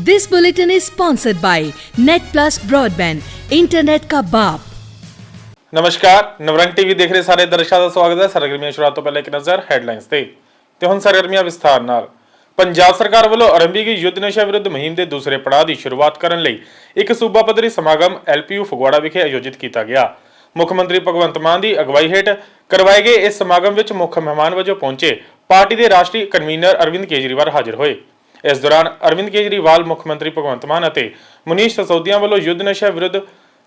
This bulletin is sponsored by Net Plus Broadband, Internet का बाप ਨਮਸਕਾਰ ਨਵਰੰਗ ਟੀਵੀ ਦੇਖ ਰਹੇ ਸਾਰੇ ਦਰਸ਼ਕਾਂ ਦਾ ਸਵਾਗਤ ਹੈ ਸਰਗਰਮੀਆਂ ਸ਼ੁਰੂਆਤ ਤੋਂ ਪਹਿਲਾਂ ਇੱਕ ਨਜ਼ਰ ਹੈਡਲਾਈਨਸ ਤੇ ਤੇ ਹੁਣ ਸਰਗਰਮੀਆਂ ਵਿਸਥਾਰ ਨਾਲ ਪੰਜਾਬ ਸਰਕਾਰ ਵੱਲੋਂ ਆਰੰਭੀ ਗਈ ਯੁੱਧ ਨਸ਼ਾ ਵਿਰੁੱਧ ਮੁਹਿੰਮ ਦੇ ਦੂਸਰੇ ਪੜਾਅ ਦੀ ਸ਼ੁਰੂਆਤ ਕਰਨ ਲਈ ਇੱਕ ਸੂਬਾ ਪੱਧਰੀ ਸਮਾਗਮ ਐਲਪੀਯੂ ਫਗਵਾੜਾ ਵਿਖੇ ਆਯੋਜਿਤ ਕੀਤਾ ਗਿਆ ਮੁੱਖ ਮੰਤਰੀ ਭਗਵੰਤ ਮਾਨ ਦੀ ਅਗਵਾਈ ਹੇਠ ਕਰਵਾਏ ਗਏ ਇਸ ਸਮਾਗਮ ਵਿੱਚ ਮੁੱਖ ਮਹਿਮਾਨ ਵਜੋਂ ਪਹੁੰਚੇ ਪਾਰਟੀ ਦੇ ਰਾਸ਼ਟਰੀ ਕਨਵੀਨਰ ਅਰਵਿੰਦ ਕੇਜਰੀਵਾਲ ਹਾਜ਼ਰ ਹੋਏ ਇਸ ਦੌਰਾਨ ਅਰਵਿੰਦ ਕੇਜਰੀਵਾਲ, ਮੁੱਖ ਮੰਤਰੀ ਭਗਵੰਤ ਮਾਨ ਅਤੇ ਮਨੀਸ਼ ਸਸੋਦੀਆ ਵੱਲੋਂ ਯੁੱਧ ਨਸ਼ਾ ਵਿਰੁੱਧ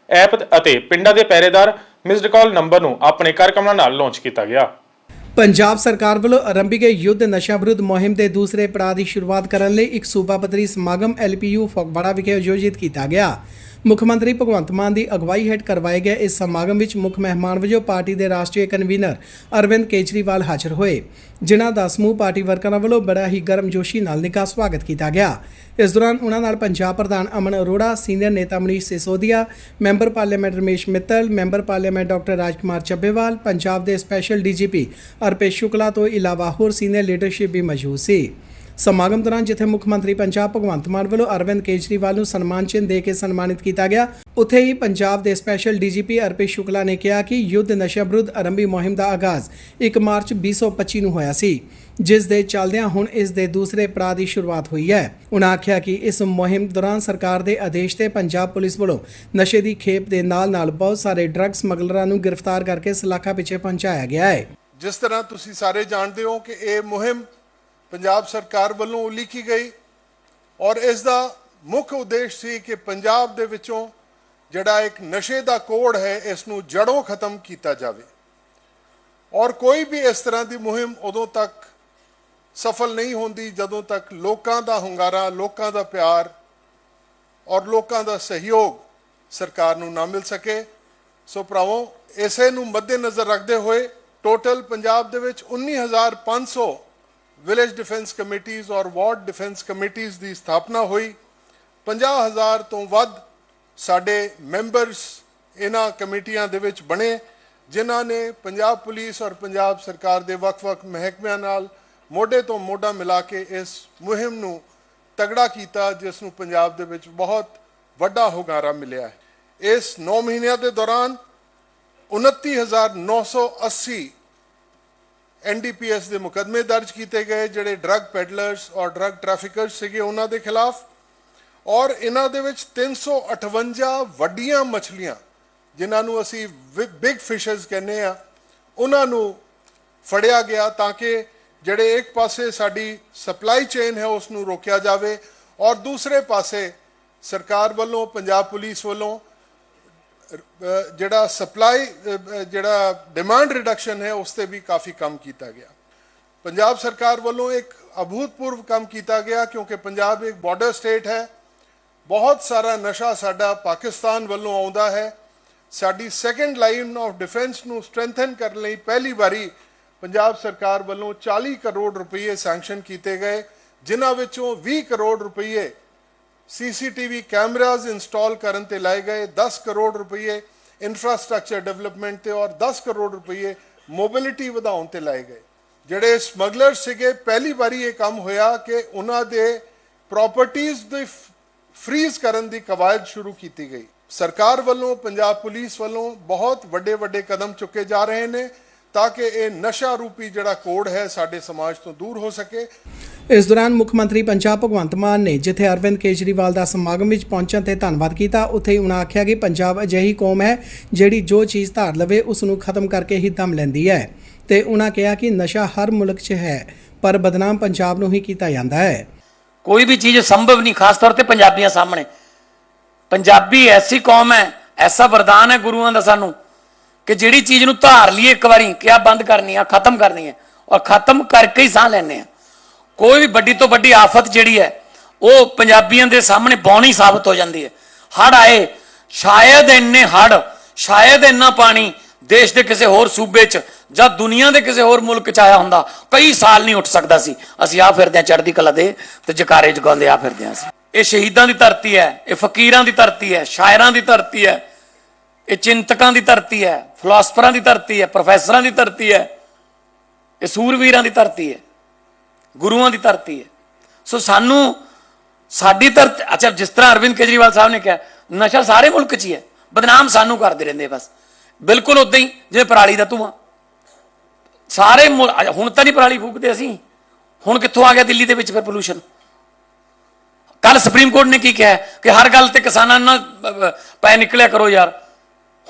ਐਪ ਅਤੇ ਪਿੰਡਾਂ ਦੇ ਪਹਿਰੇਦਾਰ ਮਿਸਡ ਕਾਲ ਨੰਬਰ ਨੂੰ ਆਪਣੇ ਕਾਰਕਮਾਂ ਨਾਲ ਲਾਂਚ ਕੀਤਾ ਗਿਆ। ਪੰਜਾਬ ਸਰਕਾਰ ਵੱਲੋਂ ਆਰੰਭੀ ਗਈ ਯੁੱਧ ਨਸ਼ਾ ਵਿਰੁੱਧ ਮੁਹਿੰਮ ਦੇ ਦੂਸਰੇ ਪੜਾਅ ਦੀ ਸ਼ੁਰੂਆਤ ਕਰਨ ਲਈ ਇੱਕ ਸੂਬਾ ਪੱਧਰੀ ਸਮਾਗਮ ਐਲਪੀਯੂ ਫਗਵਾੜਾ ਵਿਖੇ ਆਯੋਜਿਤ ਕੀਤਾ ਗਿਆ। ਮੁੱਖ ਮੰਤਰੀ ਭਗਵੰਤ ਮਾਨ ਦੀ ਅਗਵਾਈ ਹੇਠ ਕਰਵਾਏ ਗਏ ਇਸ ਸਮਾਗਮ ਵਿੱਚ ਮੁੱਖ ਮਹਿਮਾਨ ਵਜੋਂ ਪਾਰਟੀ ਦੇ ਰਾਸ਼ਟਰੀ ਕਨਵੀਨਰ ਅਰਵਿੰਦ ਕੇਜਰੀਵਾਲ ਹਾਜ਼ਰ ਹੋਏ, ਜਿਨ੍ਹਾਂ ਦਾ ਸਮੂਹ ਪਾਰਟੀ ਵਰਕਰਾਂ ਵੱਲੋਂ ਬੜਾ ਹੀ ਗਰਮਜੋਸ਼ੀ ਨਾਲ ਨਿੱਘਾ ਸਵਾਗਤ ਕੀਤਾ ਗਿਆ। ਇਸ ਦੌਰਾਨ ਉਹਨਾਂ ਨਾਲ ਪੰਜਾਬ ਪ੍ਰਧਾਨ ਅਮਨ ਅਰੋੜਾ, ਸੀਨੀਅਰ ਨੇਤਾ Manish Sisodia, member parliament Ramesh Mittal, member parliament doctor Rajkumar Chabbewal, Punjab ਦੇ ਸਪੈਸ਼ਲ ਡੀਜੀਪੀ ਅਰਪੇਸ਼ ਸ਼ੁਕਲਾ ਤੋਂ ਇਲਾਵਾ ਹੋਰ ਸੀਨੀਅਰ ਲੀਡਰਸ਼ਿਪ ਵੀ ਮੌਜੂਦ ਸੀ। ਸਮਾਗਮ ਦੌਰਾਨ ਜਿੱਥੇ ਮੁੱਖ ਮੰਤਰੀ ਪੰਜਾਬ ਭਗਵੰਤ ਮਾਨ ਵੱਲੋਂ ਅਰਵਿੰਦ ਕੇਜਰੀਵਾਲ ਨੂੰ ਸਨਮਾਨ ਚਿੰਨ੍ਹ ਦੇ ਕੇ ਸਨਮਾਨਿਤ ਕੀਤਾ ਗਿਆ, ਉੱਥੇ ਹੀ ਪੰਜਾਬ ਦੇ ਸਪੈਸ਼ਲ ਡੀਜੀਪੀ ਅਰਪੇਸ਼ ਸ਼ੁਕਲਾ ਨੇ ਕਿਹਾ ਕਿ ਯੁੱਧ ਨਸ਼ਾ ਵਿਰੁੱਧ ਆਰੰਭੀ ਮੁਹਿੰਮ ਦਾ ਆਗਾਜ਼ 1 ਮਾਰਚ 2025 ਨੂੰ ਹੋਇਆ ਸੀ, ਜਿਸ ਦੇ ਚੱਲਦਿਆਂ ਹੁਣ ਇਸ ਦੇ ਦੂਸਰੇ ਪੜਾਅ ਦੀ ਸ਼ੁਰੂਆਤ ਹੋਈ ਹੈ। ਉਨ੍ਹਾਂ ਆਖਿਆ ਕਿ ਇਸ ਮੁਹਿੰਮ ਦੌਰਾਨ ਸਰਕਾਰ ਦੇ ਆਦੇਸ਼ ਤੇ ਪੰਜਾਬ ਪੁਲਿਸ ਵੱਲੋਂ ਨਸ਼ੇ ਦੀ ਖੇਪ ਦੇ ਨਾਲ-ਨਾਲ ਬਹੁਤ ਸਾਰੇ ਡਰੱਗ ਸਮਗਲਰਾਂ ਨੂੰ ਗ੍ਰਿਫਤਾਰ ਕਰਕੇ ਸਲਾਖਾ ਪਿੱਛੇ ਪਹੁੰਚਾਇਆ ਗਿਆ ਹੈ। ਜਿਸ ਤਰ੍ਹਾਂ ਤੁਸੀਂ ਸਾਰੇ ਜਾਣਦੇ ਹੋ ਕਿ ਇਹ ਮੁਹਿੰਮ ਪੰਜਾਬ ਸਰਕਾਰ ਵੱਲੋਂ ਉਲੀਕੀ ਗਈ ਔਰ ਇਸ ਦਾ ਮੁੱਖ ਉਦੇਸ਼ ਸੀ ਕਿ ਪੰਜਾਬ ਦੇ ਵਿੱਚੋਂ ਜਿਹੜਾ ਇੱਕ ਨਸ਼ੇ ਦਾ ਕੋੜ ਹੈ ਇਸ ਨੂੰ ਜੜੋਂ ਖਤਮ ਕੀਤਾ ਜਾਵੇ। ਔਰ ਕੋਈ ਵੀ ਇਸ ਤਰ੍ਹਾਂ ਦੀ ਮੁਹਿੰਮ ਉਦੋਂ ਤੱਕ ਸਫਲ ਨਹੀਂ ਹੁੰਦੀ ਜਦੋਂ ਤੱਕ ਲੋਕਾਂ ਦਾ ਹੁੰਗਾਰਾ, ਲੋਕਾਂ ਦਾ ਪਿਆਰ ਔਰ ਲੋਕਾਂ ਦਾ ਸਹਿਯੋਗ ਸਰਕਾਰ ਨੂੰ ਨਾ ਮਿਲ ਸਕੇ। ਸੋ ਭਰਾਵੋ, ਇਸੇ ਨੂੰ ਮੱਦੇਨਜ਼ਰ ਰੱਖਦੇ ਹੋਏ ਟੋਟਲ ਪੰਜਾਬ ਦੇ ਵਿੱਚ 19500 ਵਿਲੇਜ ਡਿਫੈਂਸ ਕਮੇਟੀਆਂ ਔਰ ਵਾਰਡ ਡਿਫੈਂਸ ਕਮੇਟੀਆਂ ਦੀ ਸਥਾਪਨਾ ਹੋਈ। 50000 ਤੋਂ ਵੱਧ ਸਾਡੇ ਮੈਂਬਰਸ ਇਹਨਾਂ ਕਮੇਟੀਆਂ ਦੇ ਵਿੱਚ ਬਣੇ, ਜਿਨ੍ਹਾਂ ਨੇ ਪੰਜਾਬ ਪੁਲਿਸ ਔਰ ਪੰਜਾਬ ਸਰਕਾਰ ਦੇ ਵੱਖ-ਵੱਖ ਮਹਿਕਮਿਆਂ ਨਾਲ ਮੋਢੇ ਤੋਂ ਮੋਢਾ ਮਿਲਾ ਕੇ ਇਸ ਮੁਹਿੰਮ ਨੂੰ ਤਗੜਾ ਕੀਤਾ, ਜਿਸ ਨੂੰ ਪੰਜਾਬ ਦੇ ਵਿੱਚ ਬਹੁਤ ਵੱਡਾ ਹੁਗਾਰਾ ਮਿਲਿਆ ਹੈ। ਇਸ 9 ਮਹੀਨਿਆਂ ਦੇ ਦੌਰਾਨ 29980 ਐਨਡੀਪੀਐਸ ਦੇ ਮੁਕਦਮੇ ਦਰਜ ਕੀਤੇ ਗਏ, ਜਿਹੜੇ ਡਰੱਗ ਪੈਡਲਰਸ ਔਰ ਡਰੱਗ ਟ੍ਰੈਫਿਕਰਸ ਸੀਗੇ, ਉਹਨਾਂ ਦੇ ਖਿਲਾਫ। ਔਰ ਇਹਨਾਂ ਦੇ ਵਿੱਚ 358 ਵੱਡੀਆਂ ਮਛਲੀਆਂ, ਜਿਨ੍ਹਾਂ ਨੂੰ ਅਸੀਂ ਬਿਗ ਫਿਸ਼ਰਸ ਕਹਿੰਦੇ ਆ, ਉਹਨਾਂ ਨੂੰ ਫੜਿਆ ਗਿਆ ਤਾਂ ਕਿ ਜਿਹੜੇ ਇੱਕ ਪਾਸੇ ਸਾਡੀ ਸਪਲਾਈ ਚੇਨ ਹੈ, ਉਸ ਨੂੰ ਰੋਕਿਆ ਜਾਵੇ। ਔਰ ਦੂਸਰੇ ਪਾਸੇ ਸਰਕਾਰ ਵੱਲੋਂ, ਪੰਜਾਬ ਪੁਲਿਸ ਵੱਲੋਂ ਜਿਹੜਾ ਸਪਲਾਈ ਜਿਹੜਾ ਡਿਮਾਂਡ ਰਿਡਕਸ਼ਨ ਹੈ, ਉਸ ਤੇ ਵੀ ਕਾਫੀ ਕੰਮ ਕੀਤਾ ਗਿਆ। ਪੰਜਾਬ ਸਰਕਾਰ ਵੱਲੋਂ ਇੱਕ ਅਭੂਤਪੂਰਵ ਕੰਮ ਕੀਤਾ ਗਿਆ, ਕਿਉਂਕਿ ਪੰਜਾਬ ਇੱਕ ਬਾਰਡਰ ਸਟੇਟ ਹੈ। ਬਹੁਤ ਸਾਰਾ ਨਸ਼ਾ ਸਾਡਾ ਪਾਕਿਸਤਾਨ ਵੱਲੋਂ ਆਉਂਦਾ ਹੈ। ਸਾਡੀ ਸੈਕੰਡ ਲਾਈਨ ਆਫ ਡਿਫੈਂਸ ਨੂੰ ਸਟਰੈਂਥਨ ਕਰਨ ਲਈ ਪਹਿਲੀ ਵਾਰੀ ਪੰਜਾਬ ਸਰਕਾਰ ਵੱਲੋਂ 40 ਕਰੋੜ ਰੁਪਏ ਸੈਂਕਸ਼ਨ ਕੀਤੇ ਗਏ, ਜਿਨ੍ਹਾਂ ਵਿੱਚੋਂ 20 ਕਰੋੜ ਰੁਪਏ ਸੀਸੀਟੀਵੀ ਕੈਮਰਾਜ਼ ਇੰਸਟਾਲ ਕਰਨ ਤੇ ਲਾਏ ਗਏ 10 ਕਰੋੜ ਰੁਪਏ ਇਨਫਰਾਸਟ੍ਰਕਚਰ ਡਿਵੈਲਪਮੈਂਟ ਤੇ ਔਰ 10 ਕਰੋੜ ਰੁਪਏ ਮੋਬਿਲਿਟੀ ਵਧਾਉਣ ਤੇ ਲਾਏ ਗਏ। ਜਿਹੜੇ ਸਮਗਲਰ ਸੀਗੇ, ਪਹਿਲੀ ਵਾਰੀ ਇਹ ਕੰਮ ਹੋਇਆ ਕਿ ਉਹਨਾਂ ਦੇ ਪ੍ਰਾਪਰਟੀਆਂ ਦੇ ਫ੍ਰੀਜ਼ ਕਰਨ ਦੀ ਕਵਾਇਦ ਸ਼ੁਰੂ ਕੀਤੀ ਗਈ। ਸਰਕਾਰ ਵੱਲੋਂ, ਪੰਜਾਬ ਪੁਲਿਸ ਵੱਲੋਂ ਬਹੁਤ ਵੱਡੇ ਵੱਡੇ ਕਦਮ ਚੁੱਕੇ ਜਾ ਰਹੇ ਨੇ। ਤਾਂ ਕਿ ਇਹ ਨਸ਼ਾ ਰੂਪੀ ਜਿਹੜਾ ਕੋਡ ਹੈ ਸਾਡੇ ਸਮਾਜ ਤੋਂ ਦੂਰ ਹੋ ਸਕੇ। ਇਸ ਦੌਰਾਨ ਮੁੱਖ ਮੰਤਰੀ ਪੰਜਾਬ ਭਗਵੰਤ ਮਾਨ ਨੇ ਜਿੱਥੇ ਅਰਵਿੰਦ ਕੇਜਰੀਵਾਲ ਦਾ ਸਮਾਗਮ ਵਿੱਚ ਪਹੁੰਚਣ ਤੇ ਧੰਨਵਾਦ ਕੀਤਾ ਉੱਥੇ ਹੀ ਉਨ੍ਹਾਂ ਆਖਿਆ ਕਿ ਪੰਜਾਬ ਅਜਿਹੀ ਕੌਮ ਹੈ ਜਿਹੜੀ ਜੋ ਚੀਜ਼ ਧਾਰ ਲਵੇ ਉਸ ਨੂੰ ਖਤਮ ਕਰਕੇ ਹੀ ਦਮ ਲੈਂਦੀ ਹੈ। ਤੇ ਉਨ੍ਹਾਂ ਕਿਹਾ ਕਿ ਨਸ਼ਾ ਹਰ ਮੁਲਕ 'ਚ ਹੈ ਪਰ ਬਦਨਾਮ ਪੰਜਾਬ ਨੂੰ ਹੀ ਕੀਤਾ ਜਾਂਦਾ ਹੈ। ਕੋਈ ਵੀ ਚੀਜ਼ ਸੰਭਵ ਨਹੀਂ ਖਾਸ ਤੌਰ ਤੇ ਪੰਜਾਬੀਆਂ ਸਾਹਮਣੇ। ਪੰਜਾਬੀ ਐਸੀ ਕੌਮ ਹੈ ਐਸਾ ਵਰਦਾਨ ਹੈ ਗੁਰੂਆਂ ਦਾ ਸਾਨੂੰ। ਕਿ ਜਿਹੜੀ ਚੀਜ਼ ਨੂੰ ਧਾਰ ਲਈਏ ਇੱਕ ਵਾਰੀ ਕਿ ਆ ਬੰਦ ਕਰਨੀ ਆ ਖਤਮ ਕਰਨੀ ਹੈ ਔਰ ਖਤਮ ਕਰਕੇ ਹੀ ਸਾਹ ਲੈਣੇ ਆ। ਕੋਈ ਵੀ ਵੱਡੀ ਤੋਂ ਵੱਡੀ ਆਫਤ ਜਿਹੜੀ ਹੈ, ਉਹ ਪੰਜਾਬੀਆਂ ਦੇ ਸਾਹਮਣੇ ਬੌਣੀ ਸਾਬਤ ਹੋ ਜਾਂਦੀ ਹੈ। ਹੜ ਆਏ, ਸ਼ਾਇਦ ਇੰਨੇ ਹੜ ਸ਼ਾਇਦ ਇੰਨਾ ਪਾਣੀ ਦੇਸ਼ ਦੇ ਕਿਸੇ ਹੋਰ ਸੂਬੇ 'ਚ ਜਾਂ ਦੁਨੀਆ ਦੇ ਕਿਸੇ ਹੋਰ ਮੁਲਕ 'ਚ ਆਇਆ ਹੁੰਦਾ, ਕਈ ਸਾਲ ਨਹੀਂ ਉੱਠ ਸਕਦਾ ਸੀ। ਅਸੀਂ ਆ ਫਿਰਦੇ ਆ ਚੜ੍ਹਦੀ ਕਲਾ ਦੇ ਤੇ ਜਕਾਰੇ ਜਗਾਉਂਦੇ ਆ ਫਿਰਦੇ ਆ ਅਸੀਂ। ਇਹ ਸ਼ਹੀਦਾਂ ਦੀ ਧਰਤੀ ਹੈ, ਇਹ ਫਕੀਰਾਂ ਦੀ ਧਰਤੀ ਹੈ, ਸ਼ਾਇਰਾਂ ਦੀ ਧਰਤੀ ਹੈ, ਇਹ ਚਿੰਤਕਾਂ ਦੀ ਧਰਤੀ ਹੈ ਫਿਲਾਸਫਰਾਂ ਦੀ ਧਰਤੀ ਹੈ, ਪ੍ਰੋਫੈਸਰਾਂ ਦੀ ਧਰਤੀ ਹੈ, ਇਹ ਸੂਰਵੀਰਾਂ ਦੀ ਧਰਤੀ ਹੈ, ਗੁਰੂਆਂ ਦੀ ਧਰਤੀ ਹੈ। ਸੋ ਸਾਨੂੰ ਸਾਡੀ ਧਰਤੀ, ਅੱਛਾ, ਜਿਸ ਤਰ੍ਹਾਂ ਅਰਵਿੰਦ ਕੇਜਰੀਵਾਲ ਸਾਹਿਬ ਨੇ ਕਿਹਾ, ਨਸ਼ਾ ਸਾਰੇ ਮੁਲਕ 'ਚ ਹੀ ਹੈ, ਬਦਨਾਮ ਸਾਨੂੰ ਕਰਦੇ ਰਹਿੰਦੇ ਬਸ। ਬਿਲਕੁਲ ਉਦਾਂ ਹੀ, ਜਿਵੇਂ ਪਰਾਲੀ ਦਾ ਧੂਆਂ। ਸਾਰੇ ਮੁਲ- ਹੁਣ ਤਾਂ ਨਹੀਂ ਪਰਾਲੀ ਫੂਕਦੇ ਅਸੀਂ। ਹੁਣ ਕਿੱਥੋਂ ਆ ਗਿਆ ਦਿੱਲੀ ਦੇ ਵਿੱਚ ਫਿਰ ਪੋਲੂਸ਼ਨ ਕੱਲ ਸੁਪਰੀਮ ਕੋਰਟ ਨੇ ਕੀ ਕਿਹਾ ਕਿ ਹਰ ਗੱਲ ਤੇ ਕਿਸਾਨਾਂ ਨਾਲ ਪੈ ਨਿਕਲਿਆ ਕਰੋ ਯਾਰ।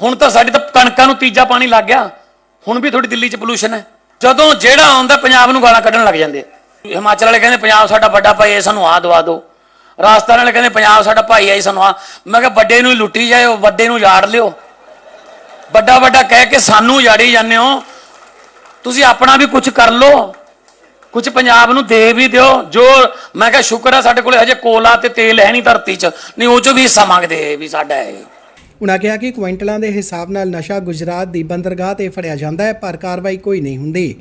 ਹੁਣ ਤਾਂ ਸਾਡੀ ਤਾਂ ਕਣਕਾਂ ਨੂੰ ਤੀਜਾ ਪਾਣੀ ਲੱਗ ਗਿਆ। ਹੁਣ ਵੀ ਥੋੜੀ ਦਿੱਲੀ 'ਚ ਪੋਲੂਸ਼ਨ ਹੈ। ਜਦੋਂ ਜਿਹੜਾ ਆਉਂਦਾ ਪੰਜਾਬ ਨੂੰ ਗਾਲਾਂ ਕੱਢਣ ਲੱਗ ਜਾਂਦੇ ਹਿਮਾਚਲ ਵਾਲੇ ਕਹਿੰਦੇ ਪੰਜਾਬ ਸਾਡਾ ਵੱਡਾ ਭਾਈ ਹੈ, ਸਾਨੂੰ ਆ ਦਵਾ ਦਿਓ। ਰਾਜਸਥਾਨ ਵਾਲੇ ਕਹਿੰਦੇ ਪੰਜਾਬ ਸਾਡਾ ਭਾਈ ਹੈ, ਸਾਨੂੰ ਆ ਮੈਂ ਕਿਹਾ ਵੱਡੇ ਨੂੰ ਲੁੱਟੀ ਜਾਇਓ, ਵੱਡੇ ਨੂੰ ਯਾੜ ਲਿਓ। ਵੱਡਾ ਵੱਡਾ ਕਹਿ ਕੇ ਸਾਨੂੰ ਯਾੜੀ ਜਾਂਦੇ ਹੋ। ਤੁਸੀਂ ਆਪਣਾ ਵੀ ਕੁਝ ਕਰ ਲਓ। ਕੁਝ ਪੰਜਾਬ ਨੂੰ ਦੇ ਵੀ ਦਿਓ। ਜੋ ਮੈਂ ਕਿਹਾ ਸ਼ੁਕਰ ਹੈ ਸਾਡੇ ਕੋਲੇ ਹਜੇ ਕੋਲਾ ਤੇ ਤੇਲ ਹੈ ਨਹੀਂ ਧਰਤੀ 'ਚ। ਨਹੀਂ, ਉਹ 'ਚੋਂ ਵੀ ਹਿੱਸਾ ਮੰਗਦੇ ਵੀ ਸਾਡਾ ਹੈ ਉਨ੍ਹਾਂ ਕਿਹਾ ਕਿ ਕੁਇੰਟਲਾਂ ਦੇ ਹਿਸਾਬ ਨਾਲ ਨਸ਼ਾ ਗੁਜਰਾਤ ਦੀ ਬੰਦਰਗਾਹ ਤੇ ਫੜਿਆ ਜਾਂਦਾ ਹੈ, ਪਰ ਕਾਰਵਾਈ ਕੋਈ ਨਹੀਂ ਹੁੰਦੀ।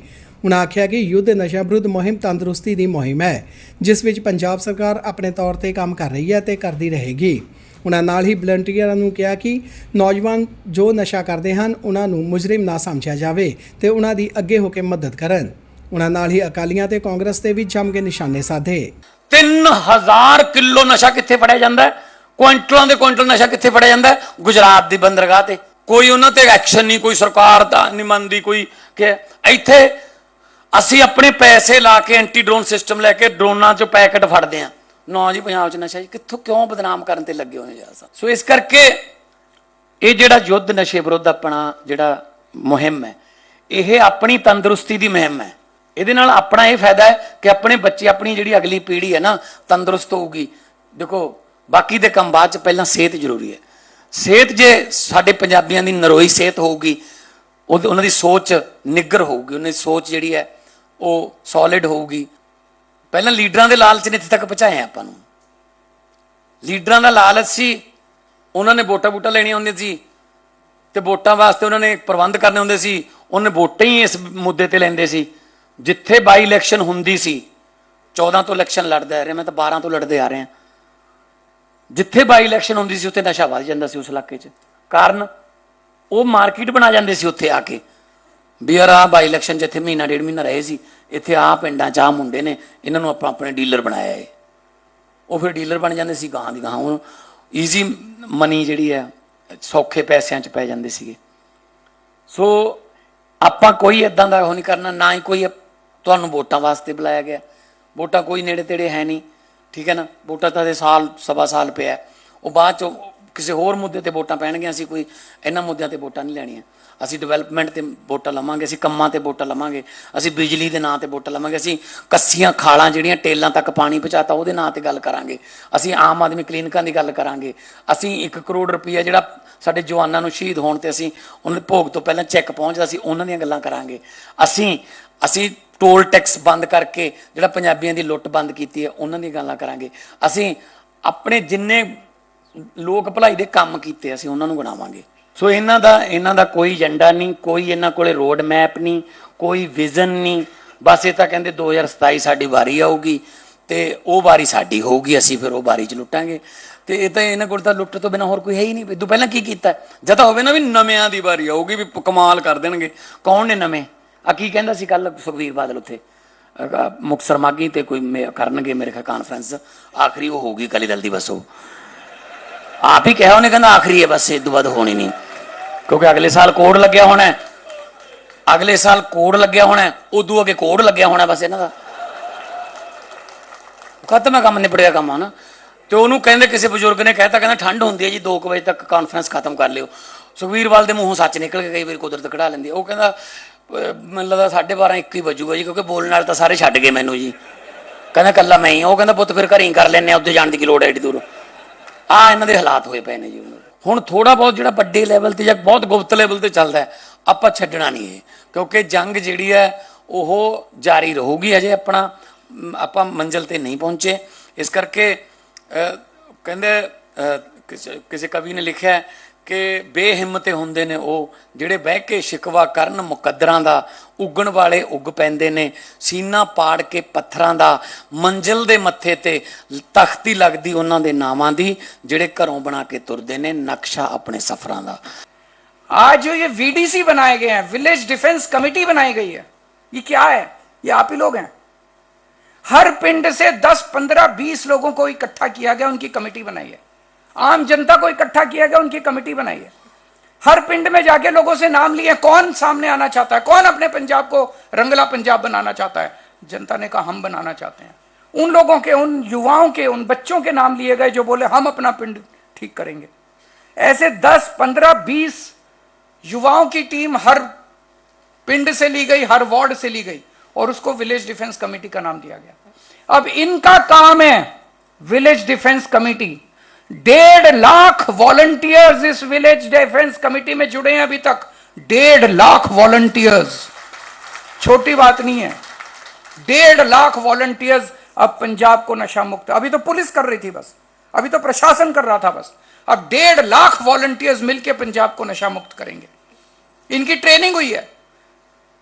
ਉਨ੍ਹਾਂ ਆਖਿਆ ਕਿ ਯੁੱਧ ਨਸ਼ਾ ਵਿਰੁੱਧ ਮੁਹਿੰਮ ਤੰਦਰੁਸਤੀ ਦੀ ਮੁਹਿੰਮ ਹੈ, ਜਿਸ ਵਿੱਚ ਪੰਜਾਬ ਸਰਕਾਰ ਆਪਣੇ ਤੌਰ ਤੇ ਕੰਮ ਕਰ ਰਹੀ ਹੈ ਤੇ ਕਰਦੀ ਰਹੇਗੀ। ਉਹਨਾਂ ਨਾਲ ਹੀ ਵਲੰਟੀਅਰਾਂ ਨੂੰ ਕਿਹਾ ਕਿ ਨੌਜਵਾਨ ਜੋ ਨਸ਼ਾ ਕਰਦੇ ਹਨ ਉਹਨਾਂ ਨੂੰ ਮੁਜਰਮ ਨਾ ਸਮਝਿਆ ਜਾਵੇ ਤੇ ਉਨ੍ਹਾਂ ਦੀ ਅੱਗੇ ਹੋ ਕੇ ਮਦਦ ਕਰਨ। ਉਹਨਾਂ ਨਾਲ ਹੀ ਅਕਾਲੀਆਂ ਤੇ ਕਾਂਗਰਸ ਤੇ ਵੀ ਜੰਮ ਕੇ ਨਿਸ਼ਾਨੇ ਸਾਧੇ। 3000 ਕਿਲੋ ਨਸ਼ਾ ਕਿੱਥੇ ਫੜਿਆ ਜਾਂਦਾ ਹੈ? ਕੁਇੰਟਲਾਂ ਦੇ ਕੁਇੰਟਲ ਨਸ਼ਾ ਕਿੱਥੇ ਫੜਿਆ ਜਾਂਦਾ? ਗੁਜਰਾਤ ਦੀ ਬੰਦਰਗਾਹ ਤੇ। ਕੋਈ ਉਹਨਾਂ ਤੇ ਐਕਸ਼ਨ ਨਹੀਂ, ਕੋਈ ਸਰਕਾਰ ਦਾ ਨਹੀਂ ਮੰਨਦੀ, ਕੋਈ ਕਿ ਇੱਥੇ ਅਸੀਂ ਆਪਣੇ ਪੈਸੇ ਲਾ ਕੇ ਐਂਟੀ ਡਰੋਨ ਸਿਸਟਮ ਲੈ ਕੇ ਡਰੋਨਾਂ 'ਚੋਂ ਪੈਕਟ ਫੜਦੇ ਆ ਨਾ ਜੀ, ਪੰਜਾਬ 'ਚ ਨਸ਼ਾ ਜੀ, ਕਿੱਥੋਂ ਕਿਉਂ ਬਦਨਾਮ ਕਰਨ ਤੇ ਲੱਗੇ ਹੋਏ ਯਾਰ ਸਾਹਿਬ? ਸੋ ਇਸ ਕਰਕੇ ਇਹ ਜਿਹੜਾ ਯੁੱਧ ਨਸ਼ੇ ਵਿਰੁੱਧ ਆਪਣਾ ਜਿਹੜਾ ਮੁਹਿੰਮ ਹੈ, ਇਹ ਆਪਣੀ ਤੰਦਰੁਸਤੀ ਦੀ ਮੁਹਿੰਮ ਹੈ। ਇਹਦੇ ਨਾਲ ਆਪਣਾ ਇਹ ਫਾਇਦਾ ਹੈ ਕਿ ਆਪਣੇ ਬੱਚੇ, ਆਪਣੀ ਜਿਹੜੀ ਅਗਲੀ ਪੀੜ੍ਹੀ ਹੈ ਨਾ, ਤੰਦਰੁਸਤ ਹੋਊਗੀ। ਦੇਖੋ ਬਾਕੀ ਦੇ ਕੰਮ ਬਾਅਦ ਚ ਪਹਿਲਾਂ ਸਿਹਤ ਜ਼ਰੂਰੀ ਹੈ। ਸਿਹਤ ਜੇ ਸਾਡੇ ਪੰਜਾਬੀਆਂ ਦੀ ਨਰੋਈ ਸਿਹਤ ਹੋਊਗੀ ਉਹਨਾਂ ਦੀ ਸੋਚ ਨਿੱਗਰ ਹੋਊਗੀ, ਉਹਨਾਂ ਦੀ ਸੋਚ ਜਿਹੜੀ ਹੈ ਉਹ ਸੋਲਿਡ ਹੋਊਗੀ। ਪਹਿਲਾਂ ਲੀਡਰਾਂ ਦੇ ਲਾਲਚ ਨੇ ਇੱਥੇ ਤੱਕ ਪਹੁੰਚਾਇਆ ਆਪਾਂ ਨੂੰ। ਲੀਡਰਾਂ ਦਾ ਲਾਲਚ ਸੀ, ਉਹਨਾਂ ਨੇ ਵੋਟਾਂ ਵੋਟਾਂ ਲੈਣੀਆਂ ਹੁੰਦੀਆਂ ਸੀ ਤੇ ਵੋਟਾਂ ਵਾਸਤੇ ਉਹਨਾਂ ਨੇ ਪ੍ਰਬੰਧ ਕਰਨੇ ਹੁੰਦੇ ਸੀ। ਉਹਨੇ ਵੋਟਾਂ ਹੀ ਇਸ ਮੁੱਦੇ ਤੇ ਲੈਂਦੇ ਸੀ। ਜਿੱਥੇ ਬਾਈ ਇਲੈਕਸ਼ਨ ਹੁੰਦੀ ਸੀ 14 ਤੋਂ ਇਲੈਕਸ਼ਨ ਲੜਦਾ ਆ ਰਿਹਾ, ਮੈਂ ਤਾਂ 12 ਤੋਂ ਲੜਦੇ ਆ ਰਿਹਾ। ਜਿੱਥੇ ਬਾਈ ਇਲੈਕਸ਼ਨ ਹੁੰਦੀ ਸੀ, ਉੱਥੇ ਨਸ਼ਾ ਵੱਧ ਜਾਂਦਾ ਸੀ ਉਸ ਇਲਾਕੇ 'ਚ। ਕਾਰਨ, ਉਹ ਮਾਰਕੀਟ ਬਣਾ ਜਾਂਦੇ ਸੀ ਉੱਥੇ ਆ ਕੇ। ਵੀ ਯਾਰ ਆਹ ਬਾਈ ਇਲੈਕਸ਼ਨ ਜਿੱਥੇ ਮਹੀਨਾ, ਡੇਢ ਮਹੀਨਾ ਰਹੇ ਸੀ। ਇੱਥੇ ਆਹ ਪਿੰਡਾਂ 'ਚ ਆਹ ਮੁੰਡੇ ਨੇ, ਇਹਨਾਂ ਨੂੰ ਆਪਾਂ ਆਪਣੇ ਡੀਲਰ ਬਣਾਇਆ ਏ ਉਹ ਫਿਰ ਡੀਲਰ ਬਣ ਜਾਂਦੇ ਸੀ ਗਾਂ ਦੀ ਗਾਂ ਹੁਣ ਈਜ਼ੀ ਮਨੀ ਜਿਹੜੀ ਹੈ, ਸੌਖੇ ਪੈਸਿਆਂ 'ਚ ਪੈ ਜਾਂਦੇ ਸੀਗੇ। ਸੋ ਆਪਾਂ ਕੋਈ ਇਦਾਂ ਦਾ ਉਹ ਨਹੀਂ ਕਰਨਾ, ਨਾ ਹੀ ਕੋਈ ਤੁਹਾਨੂੰ ਵੋਟਾਂ ਵਾਸਤੇ ਬੁਲਾਇਆ ਗਿਆ। ਵੋਟਾਂ ਕੋਈ ਨੇੜੇ ਤੇੜੇ ਹੈ ਨਹੀਂ। ਠੀਕ ਹੈ ਨਾ? ਵੋਟਾਂ ਤਾਂ ਦੇ ਸਾਲ, ਸਵਾ ਸਾਲ ਪਿਆ ਉਹ ਬਾਅਦ ਚ ਕਿਸੇ ਹੋਰ ਮੁੱਦੇ ਤੇ ਵੋਟਾਂ ਪੈਣਗੀਆਂ, ਅਸੀਂ ਕੋਈ ਇਹਨਾਂ ਮੁੱਦਿਆਂ ਤੇ ਵੋਟਾਂ ਨਹੀਂ ਲੈਣੀਆਂ। ਅਸੀਂ ਡਿਵੈਲਪਮੈਂਟ ਤੇ ਵੋਟਾਂ ਲਵਾਂਗੇ, ਅਸੀਂ ਕੰਮਾਂ ਤੇ ਵੋਟਾਂ ਲਵਾਂਗੇ, ਅਸੀਂ ਬਿਜਲੀ ਦੇ ਨਾਂ ਤੇ ਵੋਟਾਂ ਲਵਾਂਗੇ, ਅਸੀਂ ਕੱਸੀਆਂ ਖਾਲਾਂ ਜਿਹੜੀਆਂ ਟੇਲਾਂ ਤੱਕ ਪਾਣੀ ਪਹੁੰਚਾਤਾ, ਉਹਦੇ ਨਾਂ ਤੇ ਗੱਲ ਕਰਾਂਗੇ। ਅਸੀਂ ਆਮ ਆਦਮੀ ਕਲੀਨਿਕਾਂ ਦੀ ਗੱਲ ਕਰਾਂਗੇ। ਅਸੀਂ 1 ਕਰੋੜ ਰੁਪਈਆ ਜਿਹੜਾ ਸਾਡੇ ਜਵਾਨਾਂ ਨੂੰ ਸ਼ਹੀਦ ਹੋਣ ਤੇ ਅਸੀਂ ਉਹਨਾਂ ਦੇ ਭੋਗ ਤੋਂ ਪਹਿਲਾਂ ਚੈੱਕ ਪਹੁੰਚਦਾ ਸੀ ਉਹਨਾਂ ਦੀਆਂ ਗੱਲਾਂ ਕਰਾਂਗੇ। ਅਸੀਂ ਅਸੀਂ ਟੋਲ ਟੈਕਸ ਬੰਦ ਕਰਕੇ ਜਿਹੜਾ ਪੰਜਾਬੀਆਂ ਦੀ ਲੁੱਟ ਬੰਦ ਕੀਤੀ ਹੈ, ਉਹਨਾਂ ਦੀਆਂ ਗੱਲਾਂ ਕਰਾਂਗੇ। ਅਸੀਂ ਆਪਣੇ ਜਿੰਨੇ ਲੋਕ ਭਲਾਈ ਦੇ ਕੰਮ ਕੀਤੇ, ਅਸੀਂ ਉਹਨਾਂ ਨੂੰ ਗਣਾਵਾਂਗੇ ਸੋ ਇਹਨਾਂ ਦਾ ਇਹਨਾਂ ਦਾ ਕੋਈ ਏਜੰਡਾ ਨਹੀਂ, ਕੋਈ ਇਹਨਾਂ ਕੋਲੇ ਰੋਡ ਮੈਪ ਨਹੀਂ, ਕੋਈ ਵਿਜ਼ਨ ਨਹੀਂ। ਬਸ ਇਹ ਤਾਂ ਕਹਿੰਦੇ 2027 ਸਾਡੀ ਵਾਰੀ ਆਊਗੀ ਤੇ ਉਹ ਵਾਰੀ ਸਾਡੀ ਹੋਊਗੀ, ਅਸੀਂ ਫਿਰ ਉਹ ਵਾਰੀ 'ਚ ਲੁੱਟਾਂਗੇ। ਤੇ ਇਹ ਤਾਂ ਇਹਨਾਂ ਕੋਲ ਤਾਂ ਲੁੱਟ ਤੋਂ ਬਿਨਾ ਹੋਰ ਕੋਈ ਹੈ ਹੀ ਨਹੀਂ। ਇਦੋਂ ਪਹਿਲਾਂ ਕੀ ਕੀਤਾ? ਜਾਂ ਤਾਂ ਹੋਵੇ ਨਾ ਵੀ ਨਵਿਆਂ ਦੀ ਵਾਰੀ ਆਊਗੀ, ਵੀ ਕਮਾਲ ਕਰ ਦੇਣਗੇ। ਕੌਣ ਨੇ ਨਵੇਂ? ਆ ਕੀ ਕਹਿੰਦਾ ਸੀ ਕੱਲ ਸੁਖਵੀਰ ਬਾਦਲ ਉੱਥੇ? ਅਹ ਮੁਕਤਸਰ ਮਾਗੀ ਤੇ ਕੋਈ ਮੇ- ਕਰਨਗੇ ਮੇਰੇ ਖਿਆਲ ਕਾਨਫਰੰਸ ਆਖਰੀ ਉਹ ਹੋਊਗੀ ਅਕਾਲੀ ਦਲ ਦੀ ਬਸ ਉਹ। ਆਪ ਹੀ ਕਿਹਾ ਉਹਨੇ ਕਹਿੰਦਾ ਆਖਰੀ ਹੈ ਬਸ, ਇਹ ਤੋਂ ਵੱਧ ਹੋਣੀ ਨਹੀਂ। ਕਿਉਂਕਿ ਅਗਲੇ ਸਾਲ ਕੋਡ ਲੱਗਿਆ ਹੋਣਾ ਅਗਲੇ ਸਾਲ ਕੋਡ ਲੱਗਿਆ ਹੋਣਾ ਉਦੋਂ ਅੱਗੇ ਕੋਡ ਲੱਗਿਆ ਹੋਣਾ ਬਸ ਇਹਨਾਂ ਦਾ। ਖਤਮ ਹੈ ਕੰਮ, ਨਿਬੜਿਆ ਕੰਮ ਹਨਾ। ਤੇ ਉਹਨੂੰ ਕਹਿੰਦੇ ਕਿਸੇ ਬਜ਼ੁਰਗ ਨੇ ਕਹਿਤਾ, ਕਹਿੰਦਾ ਠੰਡ ਹੁੰਦੀ ਹੈ ਜੀ 2 ਵਜੇ ਤੱਕ ਕਾਨਫਰੰਸ ਖਤਮ ਕਰ ਲਿਓ। ਸੁਖਵੀਰਵਾਲ ਦੇ ਮੂੰਹੋਂ ਸੱਚ ਨਿਕਲ ਕੇ ਕਈ ਵਾਰੀ ਕੁਦਰਤ ਕਢਾ ਲੈਂਦੀ ਉਹ ਕਹਿੰਦਾ ਮੈਨੂੰ ਲੱਗਦਾ 12:30 1 ਹੀ ਵੱਜੂਗਾ ਜੀ, ਕਿਉਂਕਿ ਬੋਲਣ ਨਾਲ ਤਾਂ ਸਾਰੇ ਛੱਡ ਗਏ ਮੈਨੂੰ ਜੀ। ਕਹਿੰਦਾ ਕੱਲਾ ਮੈਂ ਹੀ ਉਹ ਕਹਿੰਦਾ ਪੁੱਤ ਫਿਰ ਘਰੇ ਹੀ ਕਰ ਲੈਨੇ ਆ ਉੱਥੇ ਜਾਣ ਦੀ ਕੀ ਲੋੜ ਹੈ ਏਡੀ ਦੂਰ। ਆ ਇਹਨਾਂ ਦੇ ਹਾਲਾਤ ਹੋਏ ਪਏ ਨੇ ਜੀ ਹੁਣ। ਹੁਣ ਥੋੜਾ ਬਹੁਤ ਜਿਹੜਾ ਵੱਡੇ ਲੈਵਲ ਤੇ ਜਾਂ ਬਹੁਤ ਗੁਪਤ ਲੈਵਲ ਤੇ ਚੱਲਦਾ ਆਪਾਂ ਛੱਡਣਾ ਨਹੀਂ ਇਹ, ਕਿਉਂਕਿ ਜੰਗ ਜਿਹੜੀ ਹੈ, ਉਹ ਜਾਰੀ ਰਹੂਗੀ ਅਜੇ ਆਪਣਾ ਆਪਾਂ ਮੰਜ਼ਿਲ ਤੇ ਨਹੀਂ ਪਹੁੰਚੇ। ਇਸ ਕਰਕੇ ਕਹਿੰਦੇ ਕਿਸੇ- ਕਵੀ ਨੇ ਲਿਖਿਆ ਕਿ ਬੇਹਿੰਮਤੇ ਹੁੰਦੇ ਨੇ ਉਹ ਜਿਹੜੇ ਬਹਿ ਕੇ ਸ਼ਿਕਵਾ ਕਰਨ ਮੁਕੱਦਰਾਂ ਦਾ ਉੱਗਣ ਵਾਲੇ ਉੱਗ ਪੈਂਦੇ ਨੇ ਸੀਨਾ ਪਾੜ ਕੇ ਪੱਥਰਾਂ ਦਾ ਮੰਜ਼ਿਲ ਦੇ ਮੱਥੇ ਤੇ ਤਖਤੀ ਲੱਗਦੀ ਉਹਨਾਂ ਦੇ ਨਾਵਾਂ ਦੀ ਜਿਹੜੇ ਘਰੋਂ ਬਣਾ ਕੇ ਤੁਰਦੇ ਨੇ ਨਕਸ਼ਾ ਆਪਣੇ ਸਫ਼ਰਾਂ ਦਾ आज जो ये वीडीसी बनाए गए हैं विलेज डिफेंस कमेटी बनाई गई है ये क्या है ये आप ही लोग हैं हर पिंड से 10 15 20 लोगों को इकट्ठा किया गया उनकी कमेटी बनाई है आम जनता को इकट्ठा किया गया, उनकी कमेटी बनाई है। हर पिंड में जाके लोगों से नाम लिए, कौन सामने आना चाहता है? कौन अपने पंजाब को रंगला पंजाब बनाना चाहता है? जनता ने कहा, हम बनाना चाहते हैं। उन लोगों के, उन युवाओं के, उन बच्चों के नाम लिए गए जो बोले, हम अपना पिंड ठीक करेंगे। ऐसे 10 15 20 युवाओं की टीम हर पिंड से ली गई, हर वार्ड से ली गई और उसको विलेज डिफेंस कमेटी का नाम दिया गया। अब इनका काम है विलेज डिफेंस कमेटी डेढ़ लाख वॉलंटियर्स इस विलेज डिफेंस कमेटी में जुड़े हैं अभी तक। डेढ़ लाख वॉलंटियर्स छोटी बात नहीं है। डेढ़ लाख वॉलंटियर्स अब पंजाब को नशा मुक्त अभी तो पुलिस कर रही थी बस। अभी तो प्रशासन कर रहा था बस। अब डेढ़ लाख वॉलंटियर्स मिलकर पंजाब को नशा मुक्त करेंगे। इनकी ट्रेनिंग हुई है।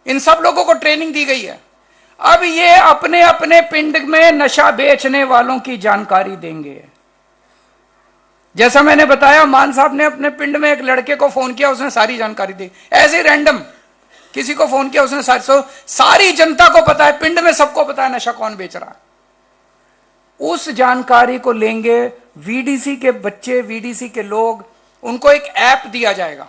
इन सब लोगों को ट्रेनिंग दी गई है। अब ये अपने अपने पिंड में नशा बेचने वालों की जानकारी देंगे। जैसा मैंने बताया, मान साहब ने अपने पिंड में एक लड़के को फ़ोन किया, उसने सारी जानकारी दी। ऐसे रैंडम किसी को फ़ोन किया, उसने सारी सारी जनता को पता है, पिंड में सबको पता है नशा कौन बेच रहा है। उस जानकारी को लेंगे वीडीसी के बच्चे वीडीसी के लोग, उनको एक ऐप दिया जाएगा।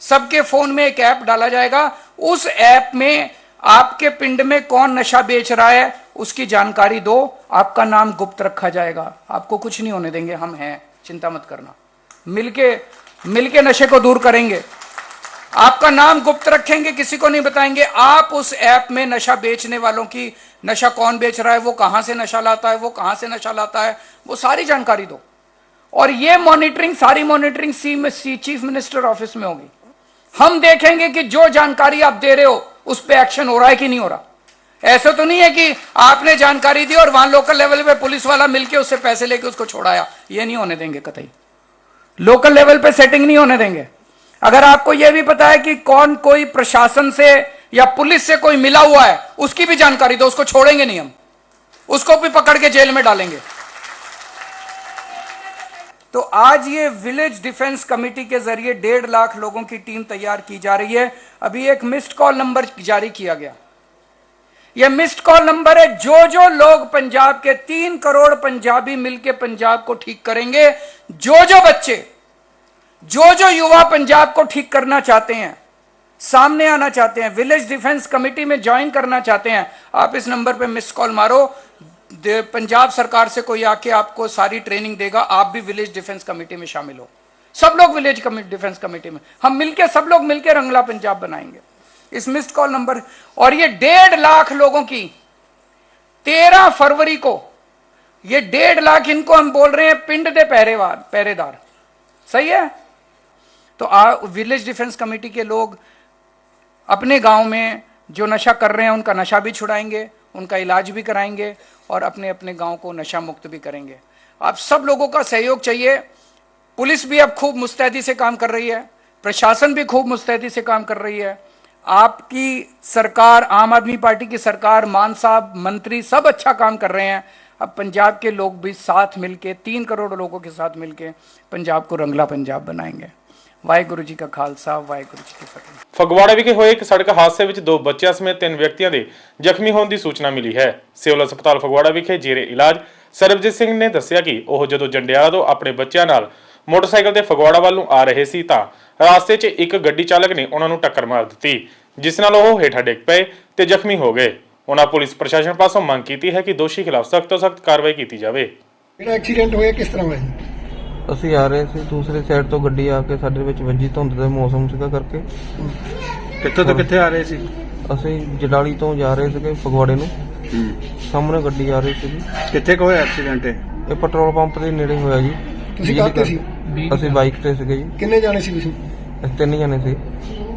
सबके फ़ोन में एक ऐप डाला जाएगा। उस ऐप में आपके पिंड में कौन नशा बेच रहा है, उसकी जानकारी दो। आपका नाम गुप्त रखा जाएगा। आपको कुछ नहीं होने देंगे। हम हैं। चिंता मत करना। मिलके मिलके नशे को दूर करेंगे। आपका नाम गुप्त रखेंगे, किसी को नहीं बताएँगे। आप उस ऐप में नशा बेचने वालों की, नशा कौन बेच रहा है, वो कहाँ से नशा लाता है, वो कहाँ से नशा लाता है, वो सारी जानकारी दो। और ये मॉनिटरिंग, सारी मॉनिटरिंग सी सी चीफ मिनिस्टर ऑफ़िस में होगी। हम देखेंगे कि जो जानकारी आप दे रहे हो उस पर एक्शन हो रहा है कि नहीं हो रहा? ऐसा तो नहीं है कि आपने जानकारी दी और वहाँ लोकल लेवल पे पुलिस वाला मिलके उससे पैसे लेके उसको छोड़ाया। ये नहीं होने देंगे कतई। लोकल लेवल पे सेटिंग नहीं होने देंगे। अगर आपको यह भी पता है कि कौन कोई प्रशासन से या पुलिस से कोई मिला हुआ है, उसकी भी जानकारी दो, उसको छोड़ेंगे नहीं हम। उसको भी पकड़ के जेल में डालेंगे। तो आज ये विलेज डिफेंस कमेटी के ज़रिए डेढ़ लाख लोगों की टीम तैयार की जा रही है। अभी एक मिस्ड कॉल नंबर जारी किया गया। यह मिस्ड कॉल नंबर है जो जो लोग पंजाब के, तीन करोड़ पंजाबी मिलके पंजाब को ठीक करेंगे। जो जो बच्चे जो जो युवा पंजाब को ठीक करना चाहते हैं, सामने आना चाहते हैं विलेज डिफेंस कमेटी में ज्वाइन करना चाहते हैं, आप इस नंबर पर मिस कॉल मारो। पंजाब सरकार से कोई आके आपको सारी ट्रेनिंग देगा आप भी विलेज डिफेंस कमेटी में शामिल हो। सब लोग विलेज डिफेंस कमेटी में। हम मिलके सब लोग मिलके रंगला पंजाब बनाएँगे। इस मिस्ड कॉल नंबर और ये डेढ़ लाख लोगों की तेरह फरवरी को ये डेढ़ लाख इनको हम बोल रहे हैं पिंड दे पहरेवार पहरेदार। सही है? तो आ, विलेज डिफेंस कमेटी के लोग अपने गाँव में जो नशा कर रहे हैं उनका नशा भी छुड़ाएँगे उनका इलाज भी कराएँगे और अपने अपने गाँव को नशा मुक्त भी करेंगे। आप सब लोगों का सहयोग चाहिए। पुलिस भी अब खूब मुस्तैदी से काम कर रही है। प्रशासन भी खूब मुस्तैदी से काम कर रही है। आपकी सरकार, आम आदमी पार्टी की सरकार, मान साहब, मंत्री सब अच्छा काम कर रहे हैं। अब पंजाब के लोग भी साथ मिलके, तीन करोड़ लोगों के साथ मिलके पंजाब को रंगला पंजाब बनाएँगे। ਵਾਹਿਗੁਰੂ ਜੀ ਕਾ ਖਾਲਸਾ ਵਾਹਿਗੁਰੂ ਜੀ ਕੀ ਫਤਿਹ। ਫਗਵਾੜਾ ਵਿਖੇ ਹੋਏ ਇੱਕ ਸੜਕ ਹਾਦਸੇ ਵਿੱਚ ਦੋ ਬੱਚਿਆਂ ਸਮੇਤ ਤਿੰਨ ਵਿਅਕਤੀਆਂ ਦੇ ਜ਼ਖਮੀ ਹੋਣ ਦੀ ਸੂਚਨਾ ਮਿਲੀ ਹੈ। ਸਿਵਲ ਹਸਪਤਾਲ ਫਗਵਾੜਾ ਵਿਖੇ ਜੇਰੇ ਇਲਾਜ ਸਰਬਜੀਤ ਸਿੰਘ ਨੇ ਦੱਸਿਆ ਕਿ ਉਹ ਜਦੋਂ ਜੰਡਿਆਲਾ ਤੋਂ ਆਪਣੇ ਬੱਚਿਆਂ ਨਾਲ ਮੋਟਰਸਾਈਕਲ ਤੇ ਫਗਵਾੜਾ ਵੱਲ ਨੂੰ ਆ ਰਹੇ ਸੀ ਤਾਂ ਰਾਸਤੇ 'ਚ ਇੱਕ ਗੱਡੀ ਚਾਲਕ ਨੇ ਉਹਨਾਂ ਨੂੰ ਟੱਕਰ ਮਾਰ ਦਿੱਤੀ ਜਿਸ ਨਾਲ ਉਹ ਹੇਠਾਂ ਡਿੱਗ ਪਏ ਤੇ ਜ਼ਖਮੀ ਹੋ ਗਏ। ਉਹਨਾਂ ਪੁਲਿਸ ਪ੍ਰਸ਼ਾਸਨ ਪਾਸੋਂ ਮੰਗ ਕੀਤੀ ਹੈ ਕਿ ਦੋਸ਼ੀ ਖਿਲਾਫ ਸਖਤ ਤੋਂ ਸਖਤ ਕਾਰਵਾਈ ਕੀਤੀ ਜਾਵੇ। ਜਿਹੜਾ ਐਕਸੀਡੈਂਟ ਹੋਇਆ ਕਿਸ ਤਰ੍ਹਾਂ ਹੋਇਆ? ਅਸੀਂ ਆ ਰਹੇ ਸੀ ਦੂਸਰੇ ਸਾਈਡ ਤੋਂ ਗੱਡੀ ਆ ਕੇ ਸਾਡੇ ਵਿੱਚ ਵੱਜੀ ਧੁੰਦ ਦੇ ਮੌਸਮ ਸੀਗਾ ਕਰਕੇ। ਕਿੱਥੋਂ ਤੋਂ ਕਿੱਥੇ ਆ ਰਹੇ ਸੀ? ਅਸੀਂ ਜਡਾਲੀ ਤੋਂ ਜਾ ਰਹੇ ਸੀਗੇ ਫਗਵਾੜੇ ਨੂੰ। ਸਾਹਮਣੇ ਗੱਡੀ ਆ ਰਹੀ ਸੀ ਕਿੱਥੇ ਕੋ ਹੋਇਆ ਐਕਸੀਡੈਂਟ ਇਹ? ਇਹ ਪੈਟਰੋਲ ਪੰਪ ਦੇ ਨੇੜੇ ਹੋਇਆ ਜੀ। ਤੁਸੀਂ ਕਾਹਤੇ ਸੀ। ਅਸੀਂ ਬਾਈਕ ਤੇ ਸੀਗੇ ਜੀ। ਕਿੰਨੇ ਜਾਣੇ ਸੀ ਤੁਸੀਂ? ਅਸੀਂ ਤਿੰਨ ਜਣੇ ਸੀ।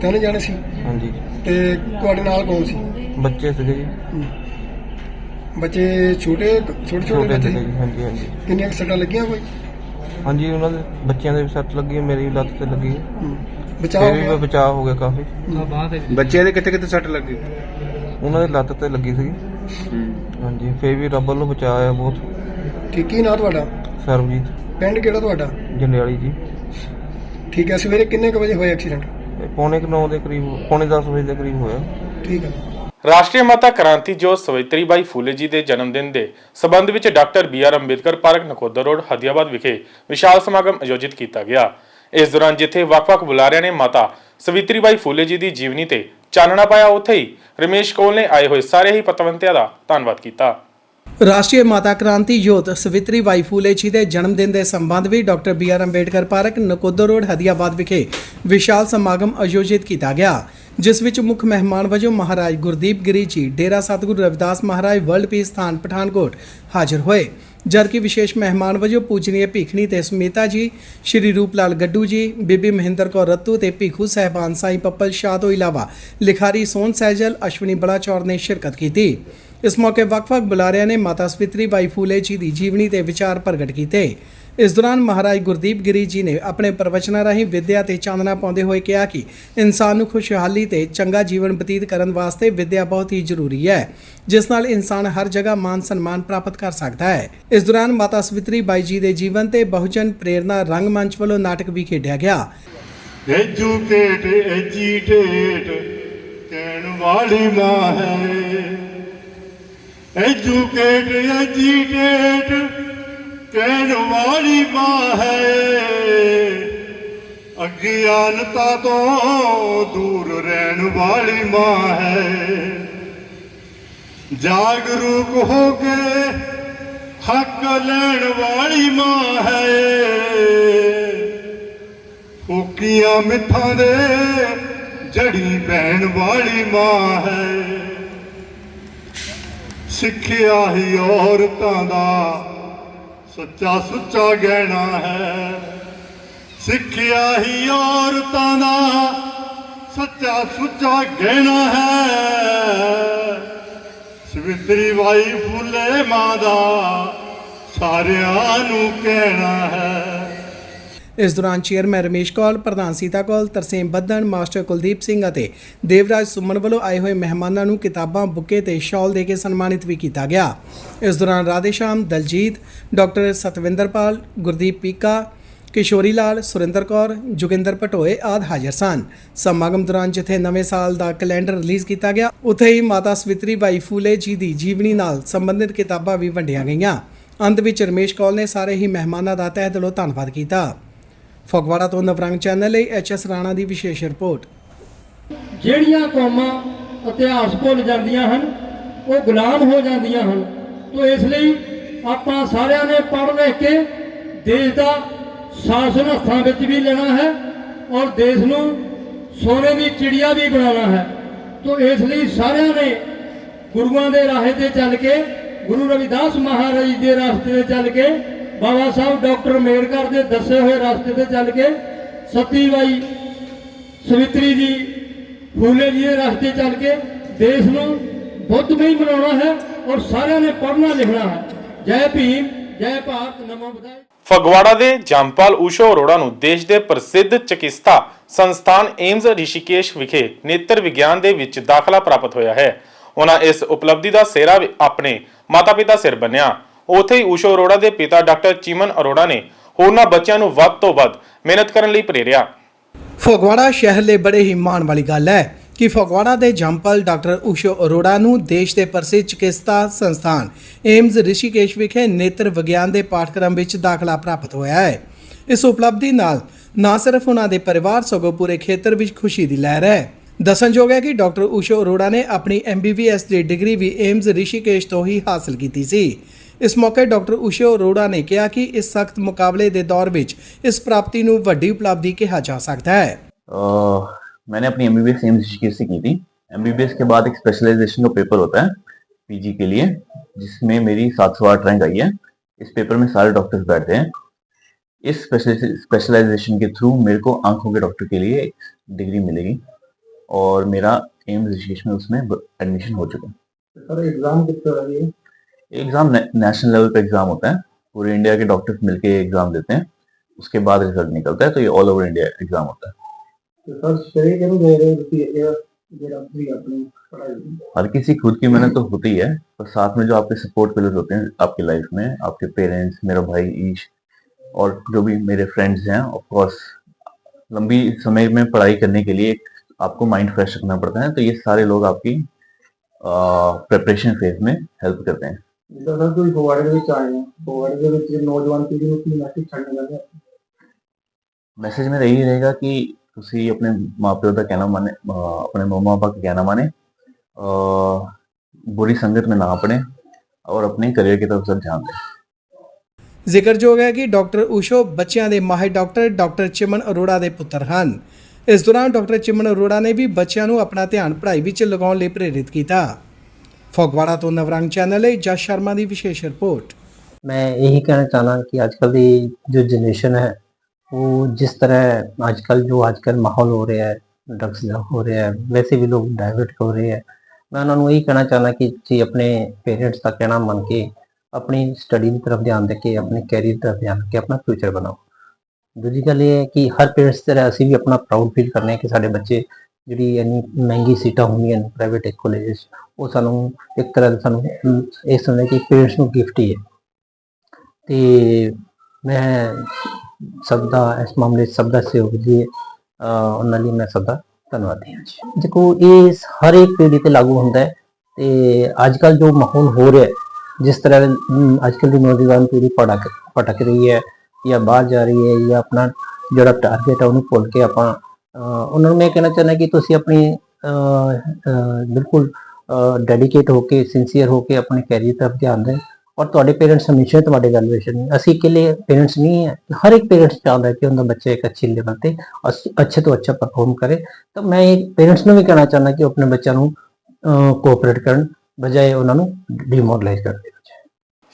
ਤਿੰਨ ਜਾਣੇ ਸੀ? ਹਾਂਜੀ। ਤੇ ਤੁਹਾਡੇ ਨਾਲ ਕੌਣ ਸੀ? ਬੱਚੇ ਸੀਗੇ ਜੀ। ਬੱਚੇ ਛੋਟੇ ਛੋਟੇ ਛੋਟੇ ਬੱਚੇ? ਹਾਂਜੀ ਹਾਂਜੀ। ਕਿੰਨੀਆਂ ਕੁ ਸੱਟਾਂ ਲੱਗੀਆਂ ਕੋਈ? ਹਾਂਜੀ ਉਹਨਾਂ ਦੇ ਬੱਚਿਆਂ ਦੇ ਵੀ ਸੱਟ ਲੱਗੀ ਹੈ ਮੇਰੀ ਲੱਤ ਤੇ ਲੱਗੀ ਹੈ। ਬਚਾਅ ਫਿਰ ਹੋ ਵੀ ਗਿਆ? ਬਚਾਅ ਹੋ ਗਿਆ ਕਾਫੀ। ਬੱਚੇ ਦੇ ਕਿੱਥੇ ਕਿੱਥੇ ਸੱਟ ਲੱਗੀ? ਉਹਨਾਂ ਦੇ ਲੱਤ ਤੇ ਲੱਗੀ ਸੀਗੀ। ਹਾਂਜੀ ਫਿਰ ਵੀ ਰੱਬ ਵੱਲੋਂ ਬਚਾਅ ਬਹੁਤ। ਠੀਕ ਕੀ ਨਾਂ ਤੁਹਾਡਾ? ਸਰਬਜੀਤ। ਪਿੰਡ ਕਿਹੜਾ ਤੁਹਾਡਾ? ਜੰਡਿਆਲੀ ਜੀ। ਠੀਕ ਹੈ ਸਵੇਰੇ ਕਿੰਨੇ ਕੁ ਵਜੇ ਹੋਇਆ ਐਕਸੀਡੈਂਟ? ਇਹ ਪੌਣੇ 9 ਦੇ ਕਰੀਬ ਪੌਣੇ 10 ਵਜੇ ਦੇ ਕਰੀਬ ਹੋਇਆ। ਠੀਕ ਹੈ। ਰਾਸ਼ਟਰੀ ਮਾਤਾ ਕ੍ਰਾਂਤੀ ਜੋ ਸਵਿਤਰੀਬਾਈ ਫੂਲੇ ਜੀ ਦੇ ਜਨਮ ਦਿਨ ਦੇ ਸਬੰਧ ਵਿੱਚ doctor B R Ambedkar park Nakodar road, Hadiabad ਵਿਖੇ ਵਿਸ਼ਾਲ ਸਮਾਗਮ ਆਯੋਜਿਤ ਕੀਤਾ ਗਿਆ। ਇਸ ਦੌਰਾਨ ਜਿੱਥੇ ਵੱਖ-ਵੱਖ ਬੁਲਾਰਿਆਂ ਨੇ ਮਾਤਾ ਸਵਿਤਰੀਬਾਈ ਫੂਲੇ ਜੀ ਦੀ ਜੀਵਨੀ ਤੇ ਚਾਨਣਾ ਪਾਇਆ, ਉੱਥੇ ਹੀ ਰਮੇਸ਼ ਕੋਲ ਨੇ ਆਏ ਹੋਏ ਸਾਰੇ ਹੀ ਪਤਵੰਤਿਆਂ ਦਾ ਧੰਨਵਾਦ ਕੀਤਾ। ਰਾਸ਼ਟਰੀ ਮਾਤਾ ਕ੍ਰਾਂਤੀ ਯੋਧ ਸਵਿਤਰੀ ਬਾਈ ਫੂਲੇ ਜੀ ਦੇ ਜਨਮ ਦਿਨ ਦੇ ਸੰਬੰਧ ਵਿੱਚ doctor B R Ambedkar park Nakodar road, Hadiabad ਵਿਖੇ ਵਿਸ਼ਾਲ ਸਮਾਗਮ ਆਯੋਜਿਤ ਕੀਤਾ ਗਿਆ। ਜਿਸ ਵਿੱਚ ਮੁੱਖ ਮਹਿਮਾਨ ਵਜੋਂ ਮਹਾਰਾਜ ਗੁਰਦੀਪ ਗਿਰੀ ਜੀ, ਡੇਰਾ ਸਤਿਗੁਰੂ ਰਵਿਦਾਸ ਮਹਾਰਾਜ, ਵਰਲਡ ਪੀਸ ਸਥਾਨ ਪਠਾਨਕੋਟ ਹਾਜ਼ਰ ਹੋਏ। ਜਦਕਿ ਵਿਸ਼ੇਸ਼ ਮਹਿਮਾਨ ਵਜੋਂ ਪੂਜਨੀਏ ਭੀਖਣੀ ਤੇ ਸਮੇਤਾ ਜੀ, ਸ਼੍ਰੀ ਰੂਪਲਾਲ ਗੱਡੂ ਜੀ, ਬੀਬੀ ਮਹਿੰਦਰ ਕੌਰ ਰੱਤੂ ਤੇ ਭੀਖੂ ਸਹਿਬਾਨ ਸਾਈ ਪੱਪਲ ਸ਼ਾਹ ਤੋਂ ਇਲਾਵਾ ਲਿਖਾਰੀ ਸੋਨ ਸਹਿਜਲ, ਅਸ਼ਵਨੀ ਬਲਾਚੌਰ ਨੇ ਸ਼ਿਰਕਤ ਕੀਤੀ। ਇਸ ਮੌਕੇ ਵੱਖ-ਵੱਖ ਬੁਲਾਰਿਆਂ ਨੇ ਮਾਤਾ ਸਵਿਤਰੀ ਬਾਈ ਫੂਲੇ ਜੀ ਦੀ ਜੀਵਨੀ ਤੇ ਵਿਚਾਰ ਪ੍ਰਗਟ ਕੀਤੇ। ਇਸ ਦੌਰਾਨ ਮਹਾਰਾਜ ਗੁਰਦੀਪ ਗਿਰੀ ਜੀ ਨੇ ਆਪਣੇ ਪ੍ਰਵਚਨਾਂ ਰਾਹੀਂ ਵਿਦਿਆ ਤੇ ਚਾਨਣਾ ਪਾਉਂਦੇ ਹੋਏ ਕਿਹਾ ਕਿ ਇਨਸਾਨ ਨੂੰ ਖੁਸ਼ਹਾਲੀ ਤੇ ਚੰਗਾ ਜੀਵਨ ਬਤੀਤ ਕਰਨ ਵਾਸਤੇ ਵਿਦਿਆ ਬਹੁਤ ਹੀ ਜ਼ਰੂਰੀ ਹੈ, ਜਿਸ ਨਾਲ ਇਨਸਾਨ ਹਰ ਜਗ੍ਹਾ ਮਾਨ ਸਨਮਾਨ ਪ੍ਰਾਪਤ ਕਰ ਸਕਦਾ ਹੈ। ਇਸ ਦੌਰਾਨ ਮਾਤਾ ਸਵਿਤਰੀ ਬਾਈ ਜੀ ਦੇ ਜੀਵਨ ਤੇ ਬਹੁਜਨ ਪ੍ਰੇਰਨਾ ਰੰਗਮੰਚ ਵੱਲੋਂ ਨਾਟਕ ਵੀ ਖੇਡਿਆ ਗਿਆ। ਐਜੂਕੇਟ ਐਜੀਟੇਟ ਕਹਿਣ ਵਾਲੀ ਮਾਂ ਹੈ। ਐਜੂਕੇਟ ਐਜੀਟੇਟ ਕਹਿਣ ਵਾਲੀ ਮਾਂ ਹੈ। ਅਗਿਆਨਤਾ ਤੋਂ ਦੂਰ ਰਹਿਣ ਵਾਲੀ ਮਾਂ ਹੈ। ਜਾਗਰੂਕ ਹੋ ਕੇ ਹੱਕ ਲੈਣ ਵਾਲੀ ਮਾਂ ਹੈ। ਫੋਕੀਆਂ ਮਿੱਠਾਂ ਦੇ ਜੜੀ ਬਹਿਣ ਵਾਲੀ ਮਾਂ ਹੈ। ਸਿੱਖਿਆ ਹੀ ਔਰਤਾਂ ਦਾ ਸੱਚਾ ਸੁੱਚਾ ਗਹਿਣਾ ਹੈ। ਸਿੱਖਿਆ ਹੀ ਔਰਤਾਂ ਦਾ ਸੱਚਾ ਸੁੱਚਾ ਗਹਿਣਾ ਹੈ। ਸਵਿਤਰੀ ਬਾਈ ਫੁੱਲੇ ਮਾਂ ਦਾ ਸਾਰਿਆਂ ਨੂੰ ਕਹਿਣਾ ਹੈ। ਇਸ ਦੌਰਾਨ ਚੇਅਰਮੈਨ ਰਮੇਸ਼ ਕੌਲ ਪ੍ਰਧਾਨ ਸੀਤਾ ਕੌਲ ਤਰਸੇਮ ਬੱਦਨ, ਮਾਸਟਰ ਕੁਲਦੀਪ ਸਿੰਘ ਅਤੇ ਦੇਵਰਾਜ ਸੁਮਨ ਵੱਲੋਂ ਆਏ ਹੋਏ ਮਹਿਮਾਨਾਂ ਨੂੰ ਕਿਤਾਬਾਂ, ਬੁੱਕੇ ਤੇ ਸ਼ਾਲ ਦੇ ਕੇ ਸਨਮਾਨਿਤ ਵੀ ਕੀਤਾ ਗਿਆ। ਇਸ ਦੌਰਾਨ ਰਾਧੇਸ਼ਾਮ ਦਲਜੀਤ, ਡਾਕਟਰ ਸਤਵਿੰਦਰਪਾਲ ਗੁਰਦੀਪ ਪੀਕਾ, ਕਿਸ਼ੋਰੀ ਲਾਲ, ਸੁਰਿੰਦਰ ਕੌਰ, ਜੋਗਿੰਦਰ ਪਟੋਏ ਆਦਿ ਹਾਜ਼ਰ ਸਨ। ਸਮਾਗਮ ਦੌਰਾਨ ਜਿੱਥੇ ਨਵੇਂ ਸਾਲ ਦਾ ਕੈਲੰਡਰ ਰਿਲੀਜ਼ ਕੀਤਾ ਗਿਆ, ਉੱਥੇ ਹੀ ਮਾਤਾ ਸਵਿਤਰੀ ਬਾਈ ਫੂਲੇ ਜੀ ਦੀ ਜੀਵਨੀ ਨਾਲ ਸੰਬੰਧਿਤ ਕਿਤਾਬਾਂ ਵੀ ਵੰਡੀਆਂ ਗਈਆਂ। ਅੰਤ ਵਿੱਚ ਰਮੇਸ਼ ਕੌਲ ਨੇ ਸਾਰੇ ਹੀ ਮਹਿਮਾਨਾਂ ਦਾ ਤਹਿ ਦਿਲੋਂ ਧੰਨਵਾਦ ਕੀਤਾ। ਫਗਵਾੜਾ ਤੋਂ ਨਵਰੰਗ ਚੈਨਲ ਲਈ ਐਚਐਸ ਰਾਣਾ ਦੀ ਵਿਸ਼ੇਸ਼ ਰਿਪੋਰਟ। ਜਿਹੜੀਆਂ ਕੌਮਾਂ ਇਤਿਹਾਸ ਭੁੱਲ ਜਾਂਦੀਆਂ ਹਨ, ਉਹ ਗੁਲਾਮ ਹੋ ਜਾਂਦੀਆਂ ਹਨ। ਤੋਂ ਇਸ ਲਈ ਆਪਾਂ ਸਾਰਿਆਂ ਨੇ ਪੜ੍ਹ ਲਿਖ ਕੇ ਦੇਸ਼ ਦਾ ਸ਼ਾਸਨ ਹੱਥਾਂ ਵਿੱਚ ਵੀ ਲੈਣਾ ਹੈ ਔਰ ਦੇਸ਼ ਨੂੰ ਸੋਨੇ ਦੀ ਚਿੜੀਆ ਵੀ ਬਣਾਉਣਾ ਹੈ। ਤੋਂ ਇਸ ਲਈ ਸਾਰਿਆਂ ਨੇ ਗੁਰੂਆਂ ਦੇ ਰਾਹੇ ਤੇ ਚੱਲ ਕੇ, ਗੁਰੂ ਰਵਿਦਾਸ ਮਹਾਰਾਜ ਦੇ ਰਸਤੇ ਤੇ ਚੱਲ ਕੇ ਬਾਬਾ ਸਾਹਿਬ, ਡਾਕਟਰ ਅੰਬੇਡਕਰ ਦੇ ਦੱਸੇ ਹੋਏ ਰਸਤੇ ਤੇ ਚੱਲ ਕੇ ਸਤੀ ਬਾਈ ਸਵਿਤਰੀ ਜੀ, ਫੂਲੇ ਜੀ ਦੇ ਰਸਤੇ ਚੱਲ ਕੇ ਦੇਸ਼ ਨੂੰ ਬੁੱਧਮਈ ਬਣਾਉਣਾ ਹੈ ਔਰ ਸਾਰਿਆਂ ਨੇ ਪੜ੍ਹਨਾ ਲਿਖਣਾ ਹੈ। ਜੈ ਭੀਮ, ਜੈ ਭਾਰਤ, ਨਮੋ ਬੁੱਧਾਏ ਫਗਵਾੜਾ ਦੇ ਜੰਪਾਲ ਊਸ਼ਾ ਅਰੋੜਾ ਨੂੰ ਦੇਸ਼ ਦੇ ਪ੍ਰਸਿੱਧ ਚਿਕਿਤਸਾ ਸੰਸਥਾਨ ਏਮਜ਼ ਰਿਸ਼ੀਕੇਸ਼ ਵਿਖੇ ਨੇਤਰ ਵਿਗਿਆਨ ਦੇ ਵਿੱਚ ਦਾਖਲਾ ਪ੍ਰਾਪਤ ਹੋਇਆ ਹੈ। ਉਹਨਾਂ ਇਸ ਉਪਲਬਧੀ ਦਾ ਸਿਹਰਾ ਵੀ ਆਪਣੇ ਮਾਤਾ-ਪਿਤਾ ਸਿਰ ਬੰਨਿਆ। ਉੱਥੇ ਹੀ ਊਸ਼ੋ ਅਰੋੜਾ ਦੇ ਪਿਤਾ ਡਾਕਟਰ ਚਿਮਨ ਅਰੋੜਾ ਨੇ ਹੋਰਨਾਂ ਬੱਚਿਆਂ ਨੂੰ ਵੱਧ ਤੋਂ ਵੱਧ ਮਿਹਨਤ ਕਰਨ ਲਈ ਪ੍ਰੇਰਿਆ। ਫਗਵਾੜਾ ਸ਼ਹਿਰ ਲਈ ਬੜੇ ਹੀ ਮਾਣ ਵਾਲੀ ਗੱਲ ਹੈ ਕਿ ਫਗਵਾੜਾ ਦੇ ਜੰਪਲ ਡਾਕਟਰ ਊਸ਼ੋ ਅਰੋੜਾ ਨੂੰ ਦੇਸ਼ ਦੇ ਪ੍ਰਸਿੱਧ ਚਿਕਿਤਸਾ ਸੰਸਥਾਨ ਏਮਜ਼ ਰਿਸ਼ੀਕੇਸ਼ ਵਿਖੇ ਨੇਤਰ ਵਿਗਿਆਨ ਦੇ ਪਾਠਕ੍ਰਮ ਵਿੱਚ ਦਾਖਲਾ ਪ੍ਰਾਪਤ ਹੋਇਆ ਹੈ। ਇਸ ਉਪਲਬਧੀ ਨਾਲ ਨਾ ਸਿਰਫ ਉਹਨਾਂ ਦੇ ਪਰਿਵਾਰ ਸਗੋਂ ਪੂਰੇ ਖੇਤਰ ਵਿੱਚ ਖੁਸ਼ੀ ਦੀ ਲਹਿਰ ਹੈ। ਦੱਸਣਯੋਗ ਹੈ ਕਿ ਡਾਕਟਰ ਊਸ਼ੋ ਅਰੋੜਾ ਨੇ ਆਪਣੀ ਐਮਬੀਬੀਐਸ ਦੀ ਡਿਗਰੀ ਵੀ ਏਮਜ਼ ਰਿਸ਼ੀਕੇਸ਼ ਤੋਂ ਹੀ ਹਾਸਲ ਕੀਤੀ ਸੀ। ਇਸ ਮੌਕੇ ਡਾਕਟਰ ਊਸ਼ੋ ਅਰੋੜਾ ਨੇ ਕਿਹਾ ਕਿ ਇਸ ਸਖਤ ਮੁਕਾਬਲੇ ਦੇ ਦੌਰ ਵਿੱਚ ਇਸ ਪ੍ਰਾਪਤੀ ਨੂੰ ਵੱਡੀ ਉਪਲਬਧੀ ਕਿਹਾ ਜਾ ਸਕਦਾ ਹੈ अह, मैंने अपनी M B B S AIIMS Rishikesh से की थी एम बी बी एस के बाद एक स्पेशलाइजेशन का पेपर होता है पीजी के लिए जिसमें मेरी सात सौ आठ रैंक आई है इस पेपर में सारे डॉक्टर्स बैठते हैं इस स्पेशलाइजेशन के थ्रू मेरे को आंखों के डॉक्टर के लिए एक डिग्री मिलेगी और मेरा एम्स ऋषिकेश में उसमें एडमिशन हो चुका है सर एग्जाम किस तरह की है एग्ज़ाम नेशनल लेवल पे एग्ज़ाम होता है पूरे इंडिया के डॉक्टर्स मिलके एग्ज़ाम देते हैं उसके बाद रिज़ल्ट निकलता है तो ये ऑल ओवर इंडिया एग्ज़ाम होता है। हर किसी खुद की मेहनत तो होती है पर साथ में जो आपके सपोर्ट पिलर्स होते हैं आपकी लाइफ में आपके पेरेंट्स मेरा भाई ईश और जो भी मेरे फ्रेंड्स हैं ऑफ़ कोर्स लंबी समय में पढ़ाई करने के लिए आपको माइंड फ्रेश रखना पड़ता है तो ये सारे लोग आपकी प्रिपरेशन फ़ेज़ में हेल्प करते हैं। ਜਿੱਦਾਂ ਸਰ ਤੁਸੀਂ ਫਗਵਾੜੇ ਦੇ ਵਿੱਚ ਆਏ ਹੋ ਫਗਵਾੜੇ ਦੇ ਵਿੱਚ ਨੌਜਵਾਨ ਪੀੜ੍ਹੀ ਨੂੰ ਕੀ ਮੈਸੇਜ ਛੱਡਣਾ ਚਾਹੁੰਦੇ ਹੋ ਮੈਸੇਜ ਮੇਰਾ ਇਹੀ ਰਹੇਗਾ ਕਿ ਤੁਸੀਂ ਆਪਣੇ ਮਾਪਿਓ ਦਾ ਕਹਿਣਾ ਮੰਨੇ ਅਹ ਆਪਣੇ ਮੰਮਾ ਪਾਪਾ का कहना माने अह, बुरी संगत में ना पड़े और अपने करियर की तरफ सब ध्यान दें ਜ਼ਿਕਰਯੋਗ ਹੈ ਕਿ ਡਾਕਟਰ ਊਸ਼ੋ ਬੱਚਿਆਂ ਦੇ ਮਾਹਿਰ ਡਾਕਟਰ ਡਾਕਟਰ ਚਿਮਨ ਅਰੋੜਾ ਦੇ ਪੁੱਤਰ ਹਨ ਇਸ ਦੌਰਾਨ ਡਾਕਟਰ ਚਿਮਨ ਅਰੋੜਾ ਨੇ ਵੀ ਬੱਚਿਆਂ ਨੂੰ ਆਪਣਾ ਧਿਆਨ ਪੜ੍ਹਾਈ ਵਿੱਚ ਲਗਾਉਣ ਲਈ ਪ੍ਰੇਰਿਤ ਕੀਤਾ ਫਗਵਾੜਾ ਤੋਂ ਨਵਰੰਗ ਚੈਨਲ ਲਈ ਜਸ ਸ਼ਰਮਾ ਦੀ ਵਿਸ਼ੇਸ਼ ਰਿਪੋਰਟ। ਮੈਂ ਇਹੀ ਕਹਿਣਾ ਚਾਹਨਾ ਕਿ ਅੱਜਕੱਲ ਦੀ ਜੋ ਜਨਰੇਸ਼ਨ ਹੈ, ਉਹ ਜਿਸ ਤਰ੍ਹਾਂ ਅੱਜਕੱਲ ਜੋ ਅੱਜਕੱਲ ਮਾਹੌਲ ਹੋ ਰਿਹਾ ਹੈ ਡਰੱਗਸ ਦਾ ਹੋ ਰਿਹਾ ਹੈ, ਵੈਸੇ ਵੀ ਲੋਕ ਡਾਇਵਰਟ ਹੋ ਰਹੇ ਹੈ, ਮੈਂ ਉਹਨਾਂ ਨੂੰ ਇਹੀ ਕਹਿਣਾ ਚਾਹਨਾ ਕਿ ਤੁਸੀਂ ਆਪਣੇ ਪੇਰੈਂਟਸ ਦਾ ਕਹਿਣਾ ਮੰਨ ਕੇ ਆਪਣੀ ਸਟੱਡੀ ਦੀ ਤਰਫ ਧਿਆਨ ਦੇ ਕੇ, ਆਪਣੇ ਕੈਰੀਅਰ ਤਰਫ ਧਿਆਨ ਦੇ ਕੇ ਆਪਣਾ ਫਿਊਚਰ ਬਣਾਓ। ਦੂਜੀ ਗੱਲ ਇਹ ਹੈ ਕਿ ਹਰ ਪੇਰੈਂਟਸ ਤਰ੍ਹਾਂ ਅਸੀਂ ਵੀ ਆਪਣਾ ਪ੍ਰਾਊਡ ਫੀਲ ਕਰਨੇ ਹਾਂ ਕਿ ਸਾਡੇ ਬੱਚੇ ਜਿਹੜੀ ਇੰਨੀ ਮਹਿੰਗੀ ਸੀਟਾਂ ਹੁੰਦੀਆਂ ਨੇ ਪ੍ਰਾਈਵੇਟ ਕਾਲਜਸ ਉਹ ਸਾਨੂੰ ਇੱਕ ਤਰ੍ਹਾਂ ਦਾ ਸਾਨੂੰ ਇਹ ਸਮਝਦੇ ਕਿ ਪੇਰੈਂਟਸ ਨੂੰ ਗਿਫਟ ਹੀ ਹੈ। ਤੇ ਮੈਂ ਸਭ ਦਾ ਇਸ ਮਾਮਲੇ 'ਚ ਸਭ ਦਾ ਸਹਿਯੋਗ ਦੀ ਉਹਨਾਂ ਲਈ ਮੈਂ ਸਭ ਦਾ ਧੰਨਵਾਦੀ ਹਾਂ ਜੀ। ਦੇਖੋ ਇਹ ਹਰ ਇੱਕ ਪੀੜ੍ਹੀ ਤੇ ਲਾਗੂ ਹੁੰਦਾ ਹੈ ਤੇ ਅੱਜ ਕੱਲ ਜੋ ਮਾਹੌਲ ਹੋ ਰਿਹਾ ਹੈ ਜਿਸ ਤਰ੍ਹਾਂ ਅਮ, ਅੱਜ ਕੱਲ ਦੀ ਨੌਜਵਾਨ ਪੀੜ੍ਹੀ ਭਟਕ ਭਟਕ ਰਹੀ ਹੈ ਜਾਂ ਬਾਹਰ ਜਾ ਰਹੀ ਹੈ ਜਾਂ ਆਪਣਾ ਜਿਹੜਾ ਟਾਰਗੇਟ ਹੈ ਉਹਨੂੰ ਭੁੱਲ ਕੇ ਆਪਾਂ ਉਹਨਾਂ ਨੂੰ ਮੈਂ ਕਹਿਣਾ ਚਾਹੁੰਦਾ ਕਿ ਤੁਸੀਂ ਆਪਣੀ ਬਿਲਕੁਲ ਡੈਡੀਕੇਟ ਹੋ ਕੇ ਸਿੰਸੀਅਰ ਹੋ ਕੇ ਆਪਣੇ ਕੈਰੀਅਰ ਤਰਫ ਧਿਆਨ ਦੇਣ ਔਰ ਤੁਹਾਡੇ ਪੇਰੈਂਟਸ ਹਮੇਸ਼ਾ ਤੁਹਾਡੇ ਵੈਲੂਏਸ਼ਨ ਨੇ। ਅਸੀਂ ਇਕੱਲੇ ਪੇਰੈਂਟਸ ਨਹੀਂ ਹੈ। ਹਰ ਇੱਕ ਪੇਰੈਂਟਸ ਚਾਹੁੰਦਾ ਹੈ ਕਿ ਉਹਦਾ ਬੱਚਾ ਇੱਕ ਅੱਛੀ ਲੈਵਲ ਤੇ ਅਸ- ਅੱਛੇ ਤੋਂ ਅੱਛਾ ਪਰਫਾਰਮ ਕਰੇ। ਤਾਂ ਮੈਂ ਪੇਰੈਂਟਸ ਨੂੰ ਵੀ ਕਹਿਣਾ ਚਾਹੁੰਦਾ ਕਿ ਉਹ ਆਪਣੇ ਬੱਚਿਆਂ ਨੂੰ ਕੋਆਪਰੇਟ ਕਰਨ ਬਜਾਏ ਉਹਨਾਂ ਨੂੰ ਡਿਮੋਰਲਾਈਜ਼ ਕਰਨ ਦੇ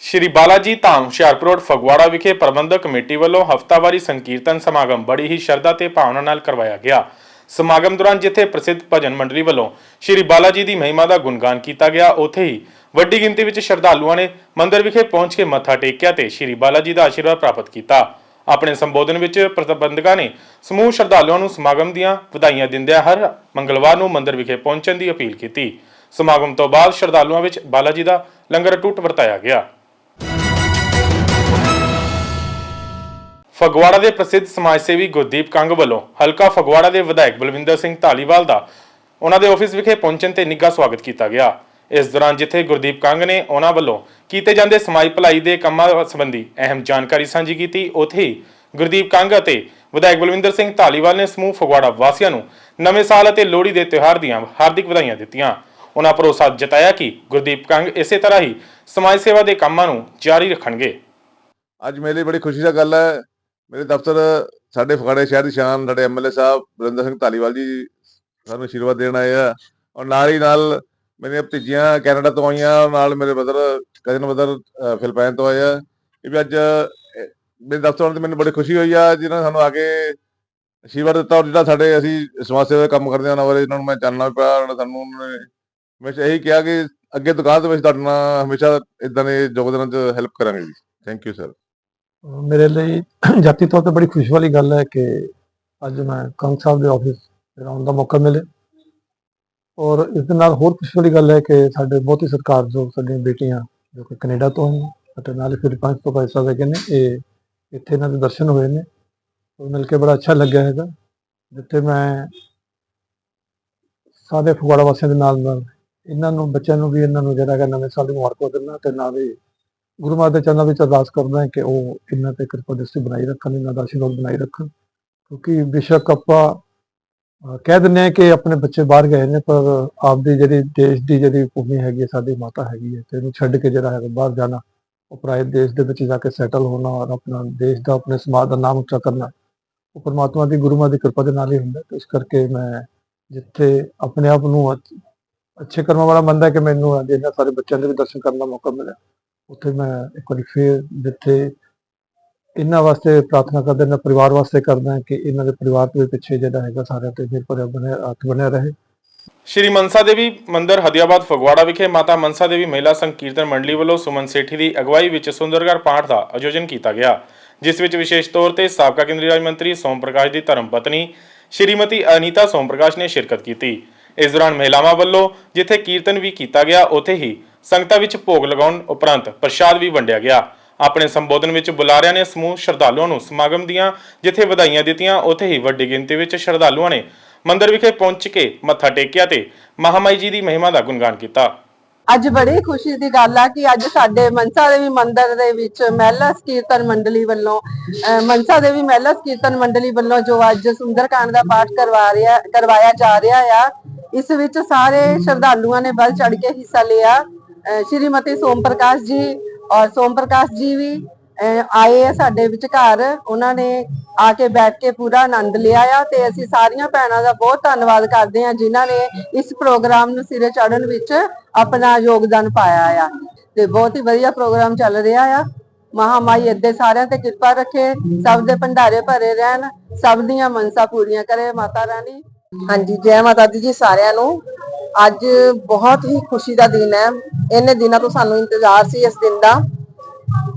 ਸ਼੍ਰੀ ਬਾਲਾਜੀ ਧਾਮ ਹੁਸ਼ਿਆਰਪੁਰ ਰੋਡ ਫਗਵਾੜਾ ਵਿਖੇ ਪ੍ਰਬੰਧਕ ਕਮੇਟੀ ਵੱਲੋਂ ਹਫਤਾਵਾਰੀ ਸੰਕੀਰਤਨ ਸਮਾਗਮ ਬੜੀ ਹੀ ਸ਼ਰਧਾ ਤੇ ਭਾਵਨਾ ਨਾਲ ਕਰਵਾਇਆ ਗਿਆ। ਸਮਾਗਮ ਦੌਰਾਨ ਜਿੱਥੇ ਪ੍ਰਸਿੱਧ ਭਜਨ ਮੰਡਲੀ ਵੱਲੋਂ ਸ਼੍ਰੀ ਬਾਲਾਜੀ ਦੀ ਮਹਿਮਾ ਦਾ ਗੁਣਗਾਨ ਕੀਤਾ ਗਿਆ, ਉੱਥੇ ਹੀ ਵੱਡੀ ਗਿਣਤੀ ਵਿੱਚ ਸ਼ਰਧਾਲੂਆਂ ਨੇ ਮੰਦਿਰ ਵਿਖੇ ਪਹੁੰਚ ਕੇ ਮੱਥਾ ਟੇਕਿਆ ਤੇ ਸ਼੍ਰੀ ਬਾਲਾਜੀ ਦਾ ਆਸ਼ੀਰਵਾਦ ਪ੍ਰਾਪਤ ਕੀਤਾ। ਆਪਣੇ ਸੰਬੋਧਨ ਵਿੱਚ ਪ੍ਰਬੰਧਕਾਂ ਨੇ ਸਮੂਹ ਸ਼ਰਧਾਲੂਆਂ ਨੂੰ ਸਮਾਗਮ ਦੀਆਂ ਵਧਾਈਆਂ ਦਿੰਦਿਆਂ ਹਰ ਮੰਗਲਵਾਰ ਨੂੰ ਮੰਦਿਰ ਵਿਖੇ ਪਹੁੰਚਣ ਦੀ ਅਪੀਲ ਕੀਤੀ। ਸਮਾਗਮ ਤੋਂ ਬਾਅਦ ਸ਼ਰਧਾਲੂਆਂ ਵਿੱਚ ਬਾਲਾਜੀ ਦਾ ਲੰਗਰ ਟੁੱਟ ਵਰਤਾਇਆ ਗਿਆ। ਫਗਵਾੜਾ ਦੇ ਪ੍ਰਸਿੱਧ ਸਮਾਜ ਸੇਵੀ ਗੁਰਦੀਪ ਕੰਗ ਵੱਲੋਂ ਹਲਕਾ ਫਗਵਾੜਾ ਦੇ ਵਿਧਾਇਕ ਬਲਵਿੰਦਰ ਸਿੰਘ ਢਾਲੀਵਾਲ ਦਾ ਉਹਨਾਂ ਦੇ ਆਫਿਸ ਵਿਖੇ ਪਹੁੰਚਣ ਤੇ ਨਿੱਘਾ ਸਵਾਗਤ ਕੀਤਾ ਗਿਆ। ਇਸ ਦੌਰਾਨ ਜਿੱਥੇ ਗੁਰਦੀਪ ਕੰਗ ਨੇ ਉਹਨਾਂ ਵੱਲੋਂ ਕੀਤੇ ਜਾਂਦੇ ਸਮਾਜ ਭਲਾਈ ਦੇ ਕੰਮਾਂ ਸੰਬੰਧੀ ਅਹਿਮ ਜਾਣਕਾਰੀ ਸਾਂਝੀ ਕੀਤੀ, ਉੱਥੇ ਹੀ ਗੁਰਦੀਪ ਕੰਗ ਅਤੇ ਵਿਧਾਇਕ ਬਲਵਿੰਦਰ ਸਿੰਘ ਢਾਲੀਵਾਲ ਨੇ ਸਮੂਹ ਫਗਵਾੜਾ ਵਾਸੀਆਂ ਨੂੰ ਨਵੇਂ ਸਾਲ ਅਤੇ ਲੋਹੜੀ ਦੇ ਤਿਉਹਾਰ ਦੀਆਂ ਹਾਰਦਿਕ ਵਧਾਈਆਂ ਦਿੱਤੀਆਂ। ਉਹਨਾਂ ਭਰੋਸਾ ਜਤਾਇਆ ਕਿ ਗੁਰਦੀਪ ਕੰਗ ਇਸੇ ਤਰ੍ਹਾਂ ਹੀ ਸਮਾਜ ਸੇਵਾ ਦੇ ਕੰਮਾਂ ਨੂੰ ਜਾਰੀ ਰੱਖਣਗੇ। ਅੱਜ ਮੇਰੇ ਲਈ ਬੜੀ ਖੁਸ਼ੀ ਦਾ ਗੱਲ ਹੈ। ਮੇਰੇ ਦਫ਼ਤਰ ਸਾਡੇ ਫਗਾੜੇ ਸ਼ਹਿਰ ਦੀ ਸ਼ਾਨ, ਸਾਡੇ ਐਮਐਲਏ ਸਾਹਿਬ ਬਰਿੰਦਰ ਸਿੰਘ ਧਾਲੀਵਾਲ ਜੀ ਸਾਨੂੰ ਆਸ਼ੀਰਵਾਦ ਦੇਣ ਆਏ ਆ ਔਰ ਨਾਲ ਹੀ ਨਾਲ ਮੇਰੀਆਂ ਭਤੀਜੀਆਂ ਕੈਨੇਡਾ ਤੋਂ ਆਈਆਂ ਨਾਲ ਮੇਰੇ ਬਦਰ ਕਜ਼ਨ ਬਦਰ ਫਿਲਪਾਈਨ ਤੋਂ ਆਏ ਆ। ਇਹ ਵੀ ਅੱਜ ਮੇਰੇ ਦਫ਼ਤਰ ਆਉਣ ਤੇ ਮੈਨੂੰ ਬੜੀ ਖੁਸ਼ੀ ਹੋਈ ਆ, ਜਿਨ੍ਹਾਂ ਨੇ ਸਾਨੂੰ ਆ ਕੇ ਆਸ਼ੀਰਵਾਦ ਦਿੱਤਾ ਔਰ ਜਿਹੜਾ ਸਾਡੇ ਅਸੀਂ ਸਮਾਜ ਸੇਵਾ ਦੇ ਕੰਮ ਕਰਦੇ ਹਾਂ ਉਹਨਾਂ ਬਾਰੇ ਇਹਨਾਂ ਨੂੰ ਮੈਂ ਜਾਣਨਾ ਪਿਆ, ਉਹਨਾਂ ਨੇ ਸਾਨੂੰ, ਉਹਨਾਂ ਨੇ ਹਮੇਸ਼ਾ ਇਹੀ ਕਿਹਾ ਕਿ ਅੱਗੇ ਦੁਕਾਨ ਦੇ ਵਿੱਚ ਤੁਹਾਡੇ ਨਾਲ ਹਮੇਸ਼ਾ ਇਦਾਂ ਦੇ ਯੋਗਦਾਨ ਚ ਹੈਲਪ ਕਰਾਂਗੇ ਜੀ। ਥੈਂਕ ਯੂ ਸਰ ਮੇਰੇ ਲਈ ਜਾਤੀ ਤੌਰ ਤੇ ਬੜੀ ਖੁਸ਼ੀ ਵਾਲੀ ਗੱਲ ਹੈ ਕਿ ਅੱਜ ਮੈਂ ਕੰਗ ਸਾਹਿਬ ਦੇ ਆਫਿਸ ਆਉਣ ਦਾ ਮੌਕਾ ਮਿਲੇ ਔਰ ਇਸ ਦੇ ਨਾਲ ਹੋਰ ਖੁਸ਼ੀ ਵਾਲੀ ਗੱਲ ਹੈ ਕਿ ਸਾਡੇ ਬਹੁਤ ਹੀ ਸਤਿਕਾਰਯੋਗ ਸਾਡੀਆਂ ਬੇਟੀਆਂ ਜੋ ਕਿ ਕੈਨੇਡਾ ਤੋਂ ਹਨ ਅਤੇ ਨਾਲ ਹੀ ਫਿਲੀਪਾਈਨਸ ਤੋਂ ਭਾਈ ਸਾਹਿਬ ਹੈਗੇ ਨੇ, ਇਹ ਇੱਥੇ ਇਹਨਾਂ ਦੇ ਦਰਸ਼ਨ ਹੋਏ ਨੇ। ਔਰ ਮਿਲ ਕੇ ਬੜਾ ਅੱਛਾ ਲੱਗਿਆ ਹੈਗਾ, ਜਿੱਥੇ ਮੈਂ ਸਾਰੇ ਫਗਵਾੜਾ ਵਾਸੀਆਂ ਦੇ ਨਾਲ ਨਾਲ ਇਹਨਾਂ ਨੂੰ, ਬੱਚਿਆਂ ਨੂੰ ਵੀ ਇਹਨਾਂ ਨੂੰ ਜਿਹੜਾ ਹੈਗਾ ਨਵੇਂ ਸਾਲ ਦੀ ਮੁਬਾਰਕਾਂ ਦਿੰਦਾ ਤੇ ਨਾਲ ਹੀ ਗੁਰੂ ਮਹਾਰਾਜ ਦੇ ਚਰਨਾਂ ਵਿੱਚ ਅਰਦਾਸ ਕਰਦਾ ਹਾਂ ਕਿ ਉਹ ਇਹਨਾਂ ਤੇ ਕਿਰਪਾ ਦ੍ਰਿਸ਼ਟੀ ਬਣਾਈ ਰੱਖਣ, ਇਹਨਾਂ ਦਾ ਆਸ਼ੀਰਵਾਦ ਬਣਾਈ ਰੱਖਣ। ਕਿਉਂਕਿ ਬੇਸ਼ੱਕ ਆਪਾਂ ਕਹਿ ਦਿੰਦੇ ਹਾਂ ਕਿ ਆਪਣੇ ਬੱਚੇ ਬਾਹਰ ਗਏ ਨੇ, ਪਰ ਆਪਦੀ ਜਿਹੜੀ ਦੇਸ਼ ਦੀ ਜਿਹੜੀ ਭੂਮੀ ਹੈਗੀ ਹੈ, ਸਾਡੀ ਮਾਤਾ ਹੈਗੀ ਹੈ, ਤੇ ਇਹਨੂੰ ਛੱਡ ਕੇ ਜਿਹੜਾ ਹੈਗਾ ਬਾਹਰ ਜਾਣਾ, ਉਹ ਪਰਾਏ ਦੇਸ਼ ਦੇ ਵਿੱਚ ਜਾ ਕੇ ਸੈਟਲ ਹੋਣਾ ਔਰ ਆਪਣਾ ਦੇਸ਼ ਦਾ, ਆਪਣੇ ਸਮਾਜ ਦਾ ਨਾਮ ਉੱਚਾ ਕਰਨਾ। ਉਹ ਪਰਮਾਤਮਾ ਦੀ, ਗੁਰੂ ਮਹਾਰਾਜ ਦੀ ਕਿਰਪਾ ਦੇ ਨਾਲ ਹੀ ਹੁੰਦਾ ਤੇ ਇਸ ਕਰਕੇ ਮੈਂ ਜਿੱਥੇ ਆਪਣੇ ਆਪ ਨੂੰ ਅੱਛੇ ਕਰਮਾਂ ਵਾਲਾ ਮੰਨਦਾ ਕਿ ਮੈਨੂੰ ਇਹਨਾਂ ਸਾਰੇ ਬੱਚਿਆਂ ਦੇ ਵੀ ਦਰਸ਼ਨ ਕਰਨ ਦਾ ਮੌਕਾ ਮਿਲਿਆ। ਉੱਥੇ ਮੈਂ ਇੱਕ ਵਾਰੀ ਫੇਰ ਜਿੱਥੇ ਇਹਨਾਂ ਵਾਸਤੇ ਪ੍ਰਾਰਥਨਾ ਕਰਦਾ, ਇਹਨਾਂ ਪਰਿਵਾਰ ਵਾਸਤੇ ਕਰਦਾ ਕਿ ਇਹਨਾਂ ਦੇ ਪਰਿਵਾਰ ਦੇ ਪਿੱਛੇ ਜਿਹੜਾ ਹੈਗਾ ਸਾਰਿਆਂ ਤੇ ਫਿਰ ਬਣਿਆ ਹੱਥ ਬਣਿਆ ਰਹੇ। ਸ਼੍ਰੀ ਮਨਸਾ ਦੇਵੀ ਮੰਦਿਰ ਹਦੀਆਬਾਦ ਫਗਵਾੜਾ ਵਿਖੇ ਮਾਤਾ ਮਨਸਾ ਦੇਵੀ ਮਹਿਲਾ ਸੰਕੀਰਤਨ ਮੰਡਲੀ ਵੱਲੋਂ ਸੁਮਨ ਸੇਠੀ ਦੀ ਅਗਵਾਈ ਵਿੱਚ ਸੁੰਦਰਗੜ ਪਾਠ ਦਾ ਆਯੋਜਨ ਕੀਤਾ ਗਿਆ, ਜਿਸ ਵਿੱਚ ਵਿਸ਼ੇਸ਼ ਤੌਰ ਤੇ ਸਾਬਕਾ ਕੇਂਦਰੀ ਰਾਜ ਮੰਤਰੀ ਸੋਮ ਪ੍ਰਕਾਸ਼ ਦੀ ਧਰਮ ਪਤਨੀ ਸ਼੍ਰੀਮਤੀ ਅਨੀਤਾ ਸੋਮ ਪ੍ਰਕਾਸ਼ ਨੇ ਸ਼ਿਰਕਤ ਕੀਤੀ। ਇਸ ਦੌਰਾਨ ਮਹਿਲਾਵਾਂ ਵੱਲੋਂ ਜਿੱਥੇ ਕੀਰਤਨ ਵੀ ਕੀਤਾ ਗਿਆ, ਉੱਥੇ ਹੀ ਸੰਗਤਾਂ ਵਿੱਚ ਭੋਗ ਲਗਾਉਣ ਉਪਰੰਤ ਪ੍ਰਸ਼ਾਦ ਵੀ ਵੰਡਿਆ ਗਿਆ। ਆਪਣੇ ਸੰਬੋਧਨ ਵਿੱਚ ਬੁਲਾਰਿਆਂ ਨੇ ਸਮੂਹ ਸ਼ਰਧਾਲੂਆਂ ਨੂੰ ਸਮਾਗਮ ਦੀਆਂ ਜਿੱਥੇ ਵਧਾਈਆਂ ਦਿੱਤੀਆਂ, ਉੱਥੇ ਹੀ ਵੱਡੀ ਗਿਣਤੀ ਵਿੱਚ ਸ਼ਰਧਾਲੂਆਂ ਨੇ ਮੰਦਿਰ ਵਿਖੇ ਪਹੁੰਚ ਕੇ ਮੱਥਾ ਟੇਕਿਆ ਤੇ ਮਹਾਮਾਈ ਜੀ ਦੀ ਮਹਿਮਾ ਦਾ ਗੁਣਗਾਨ ਕੀਤਾ। ਅੱਜ ਬੜੀ ਖੁਸ਼ੀ ਦੀ ਗੱਲ ਆ ਕਿ ਅੱਜ ਸਾਡੇ ਮਨਸਾ ਦੇਵੀ ਮੰਦਿਰ ਦੇ ਵਿੱਚ ਮਹਿਲਾ ਕੀਰਤਨ ਮੰਡਲੀ ਵੱਲੋਂ ਮਨਸਾ ਦੇਵੀ ਮਹਿਲਾ ਕੀਰਤਨ ਮੰਡਲੀ ਵੱਲੋਂ ਜੋ ਅੱਜ ਸੁੰਦਰਕਾਂਡ ਦਾ ਪਾਠ ਕਰਵਾ ਰਿਹਾ, ਕਰਵਾਇਆ ਜਾ ਰਿਹਾ ਆ, ਇਸ ਵਿੱਚ ਸਾਰੇ ਸ਼ਰਧਾਲੂਆਂ ਨੇ ਵੱਧ ਚੜ ਕੇ ਹਿੱਸਾ ਲਿਆ। ਸ਼੍ਰੀਮਤੀ ਸੋਮ ਪ੍ਰਕਾਸ਼ ਜੀ ਔਰ ਸੋਮ ਪ੍ਰਕਾਸ਼ ਜੀ ਵੀ ਆਏ ਆ ਸਾਡੇ ਵਿਚਕਾਰ। ਉਹਨਾਂ ਨੇ ਆ ਕੇ ਬੈਠ ਕੇ ਪੂਰਾ ਆਨੰਦ ਲਿਆ ਆ ਤੇ ਅਸੀਂ ਸਾਰੀਆਂ ਭੈਣਾਂ ਦਾ ਬਹੁਤ ਧੰਨਵਾਦ ਕਰਦੇ ਹਾਂ ਜਿਨ੍ਹਾਂ ਨੇ ਇਸ ਪ੍ਰੋਗਰਾਮ ਨੂੰ ਸਿਰੇ ਚੜਨ ਵਿੱਚ ਆਪਣਾ ਯੋਗਦਾਨ ਪਾਇਆ ਆ। ਤੇ ਬਹੁਤ ਹੀ ਵਧੀਆ ਪ੍ਰੋਗਰਾਮ ਚੱਲ ਰਿਹਾ ਆ। ਮਹਾਮਾਈ ਏਦੇ ਸਾਰਿਆਂ ਤੇ ਕਿਰਪਾ ਰੱਖੇ, ਸਭ ਦੇ ਭੰਡਾਰੇ ਭਰੇ ਰਹਿਣ, ਸਭ ਦੀਆਂ ਮਨਸਾ ਪੂਰੀਆਂ ਕਰੇ ਮਾਤਾ ਰਾਣੀ। ਹਾਂਜੀ, ਜੈ ਮਾਤਾ ਦੀ ਜੀ ਸਾਰਿਆਂ ਨੂੰ। ਅੱਜ ਬਹੁਤ ਹੀ ਖੁਸ਼ੀ ਦਾ ਦਿਨ ਹੈ। ਇਹਨੇ ਦਿਨਾਂ ਤੋਂ ਸਾਨੂੰ ਇੰਤਜ਼ਾਰ ਸੀ ਇਸ ਦਿਨ ਦਾ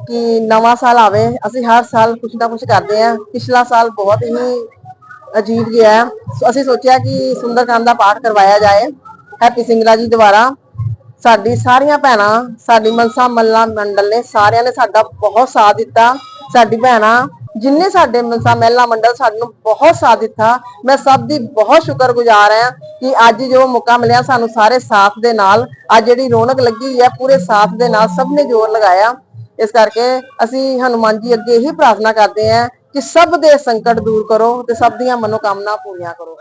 ਕਿ ਨਵਾਂ ਸਾਲ ਆਵੇ। ਅਸੀਂ ਹਰ ਸਾਲ ਕੁਛ ਨਾ ਕੁਛ ਕਰਦੇ ਆ ਪਿਛਲਾ ਸਾਲ ਬਹੁਤ ਹੀ ਅਜੀਬ ਗਿਆ ਅਸੀਂ ਸੋਚਿਆ ਕਿ ਸੁੰਦਰਕਾਂਡ ਦਾ ਪਾਠ ਕਰਵਾਇਆ ਜਾਏ। ਹੈਪੀ ਸਿੰਗਲਾ ਜੀ ਦੁਆਰਾ ਸਾਡੀ ਸਾਰੀਆਂ ਭੈਣਾਂ, ਸਾਡੀ ਮਨਸਾ ਮੱਲਾ ਮੰਡਲ ਨੇ ਸਾਰਿਆਂ ਨੇ ਸਾਡਾ ਬਹੁਤ ਸਾਥ ਦਿੱਤਾ। ਸਾਡੀ ਭੈਣਾਂ ਜਿੰਨੇ ਸਾਡੇ ਮਨਸਾ ਮਹਿਲਾ ਮੰਡਲ ਸਾਨੂੰ ਬਹੁਤ ਸਾਥ ਦਿੱਤਾ ਮੈਂ ਸਭ ਦੀ ਬਹੁਤ ਸ਼ੁਕਰਗੁਜ਼ਾਰ ਹਾਂ ਕਿ ਅੱਜ ਜੋ ਮੌਕਾ ਮਿਲਿਆ ਸਾਨੂੰ ਸਾਰੇ ਸਾਥ ਦੇ ਨਾਲ ਅੱਜ ਜਿਹੜੀ ਰੌਣਕ ਲੱਗੀ ਹੈ ਪੂਰੇ ਸਾਥ ਦੇ ਨਾਲ ਸਭ ਨੇ ਜੋਰ ਲਗਾਇਆ ਇਸ ਕਰਕੇ ਅਸੀਂ ਹਨੂਮਾਨ ਜੀ ਅੱਗੇ ਇਹੀ ਪ੍ਰਾਰਥਨਾ ਕਰਦੇ ਹਾਂ ਕਿ ਸਭ ਦੇ ਸੰਕਟ ਦੂਰ ਕਰੋ ਤੇ ਸਭ ਦੀਆਂ ਮਨੋਕਾਮਨਾ ਪੂਰੀਆਂ ਕਰੋ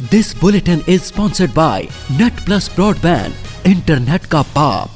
This bulletin is sponsored by Net Plus Broadband, internet ka baap.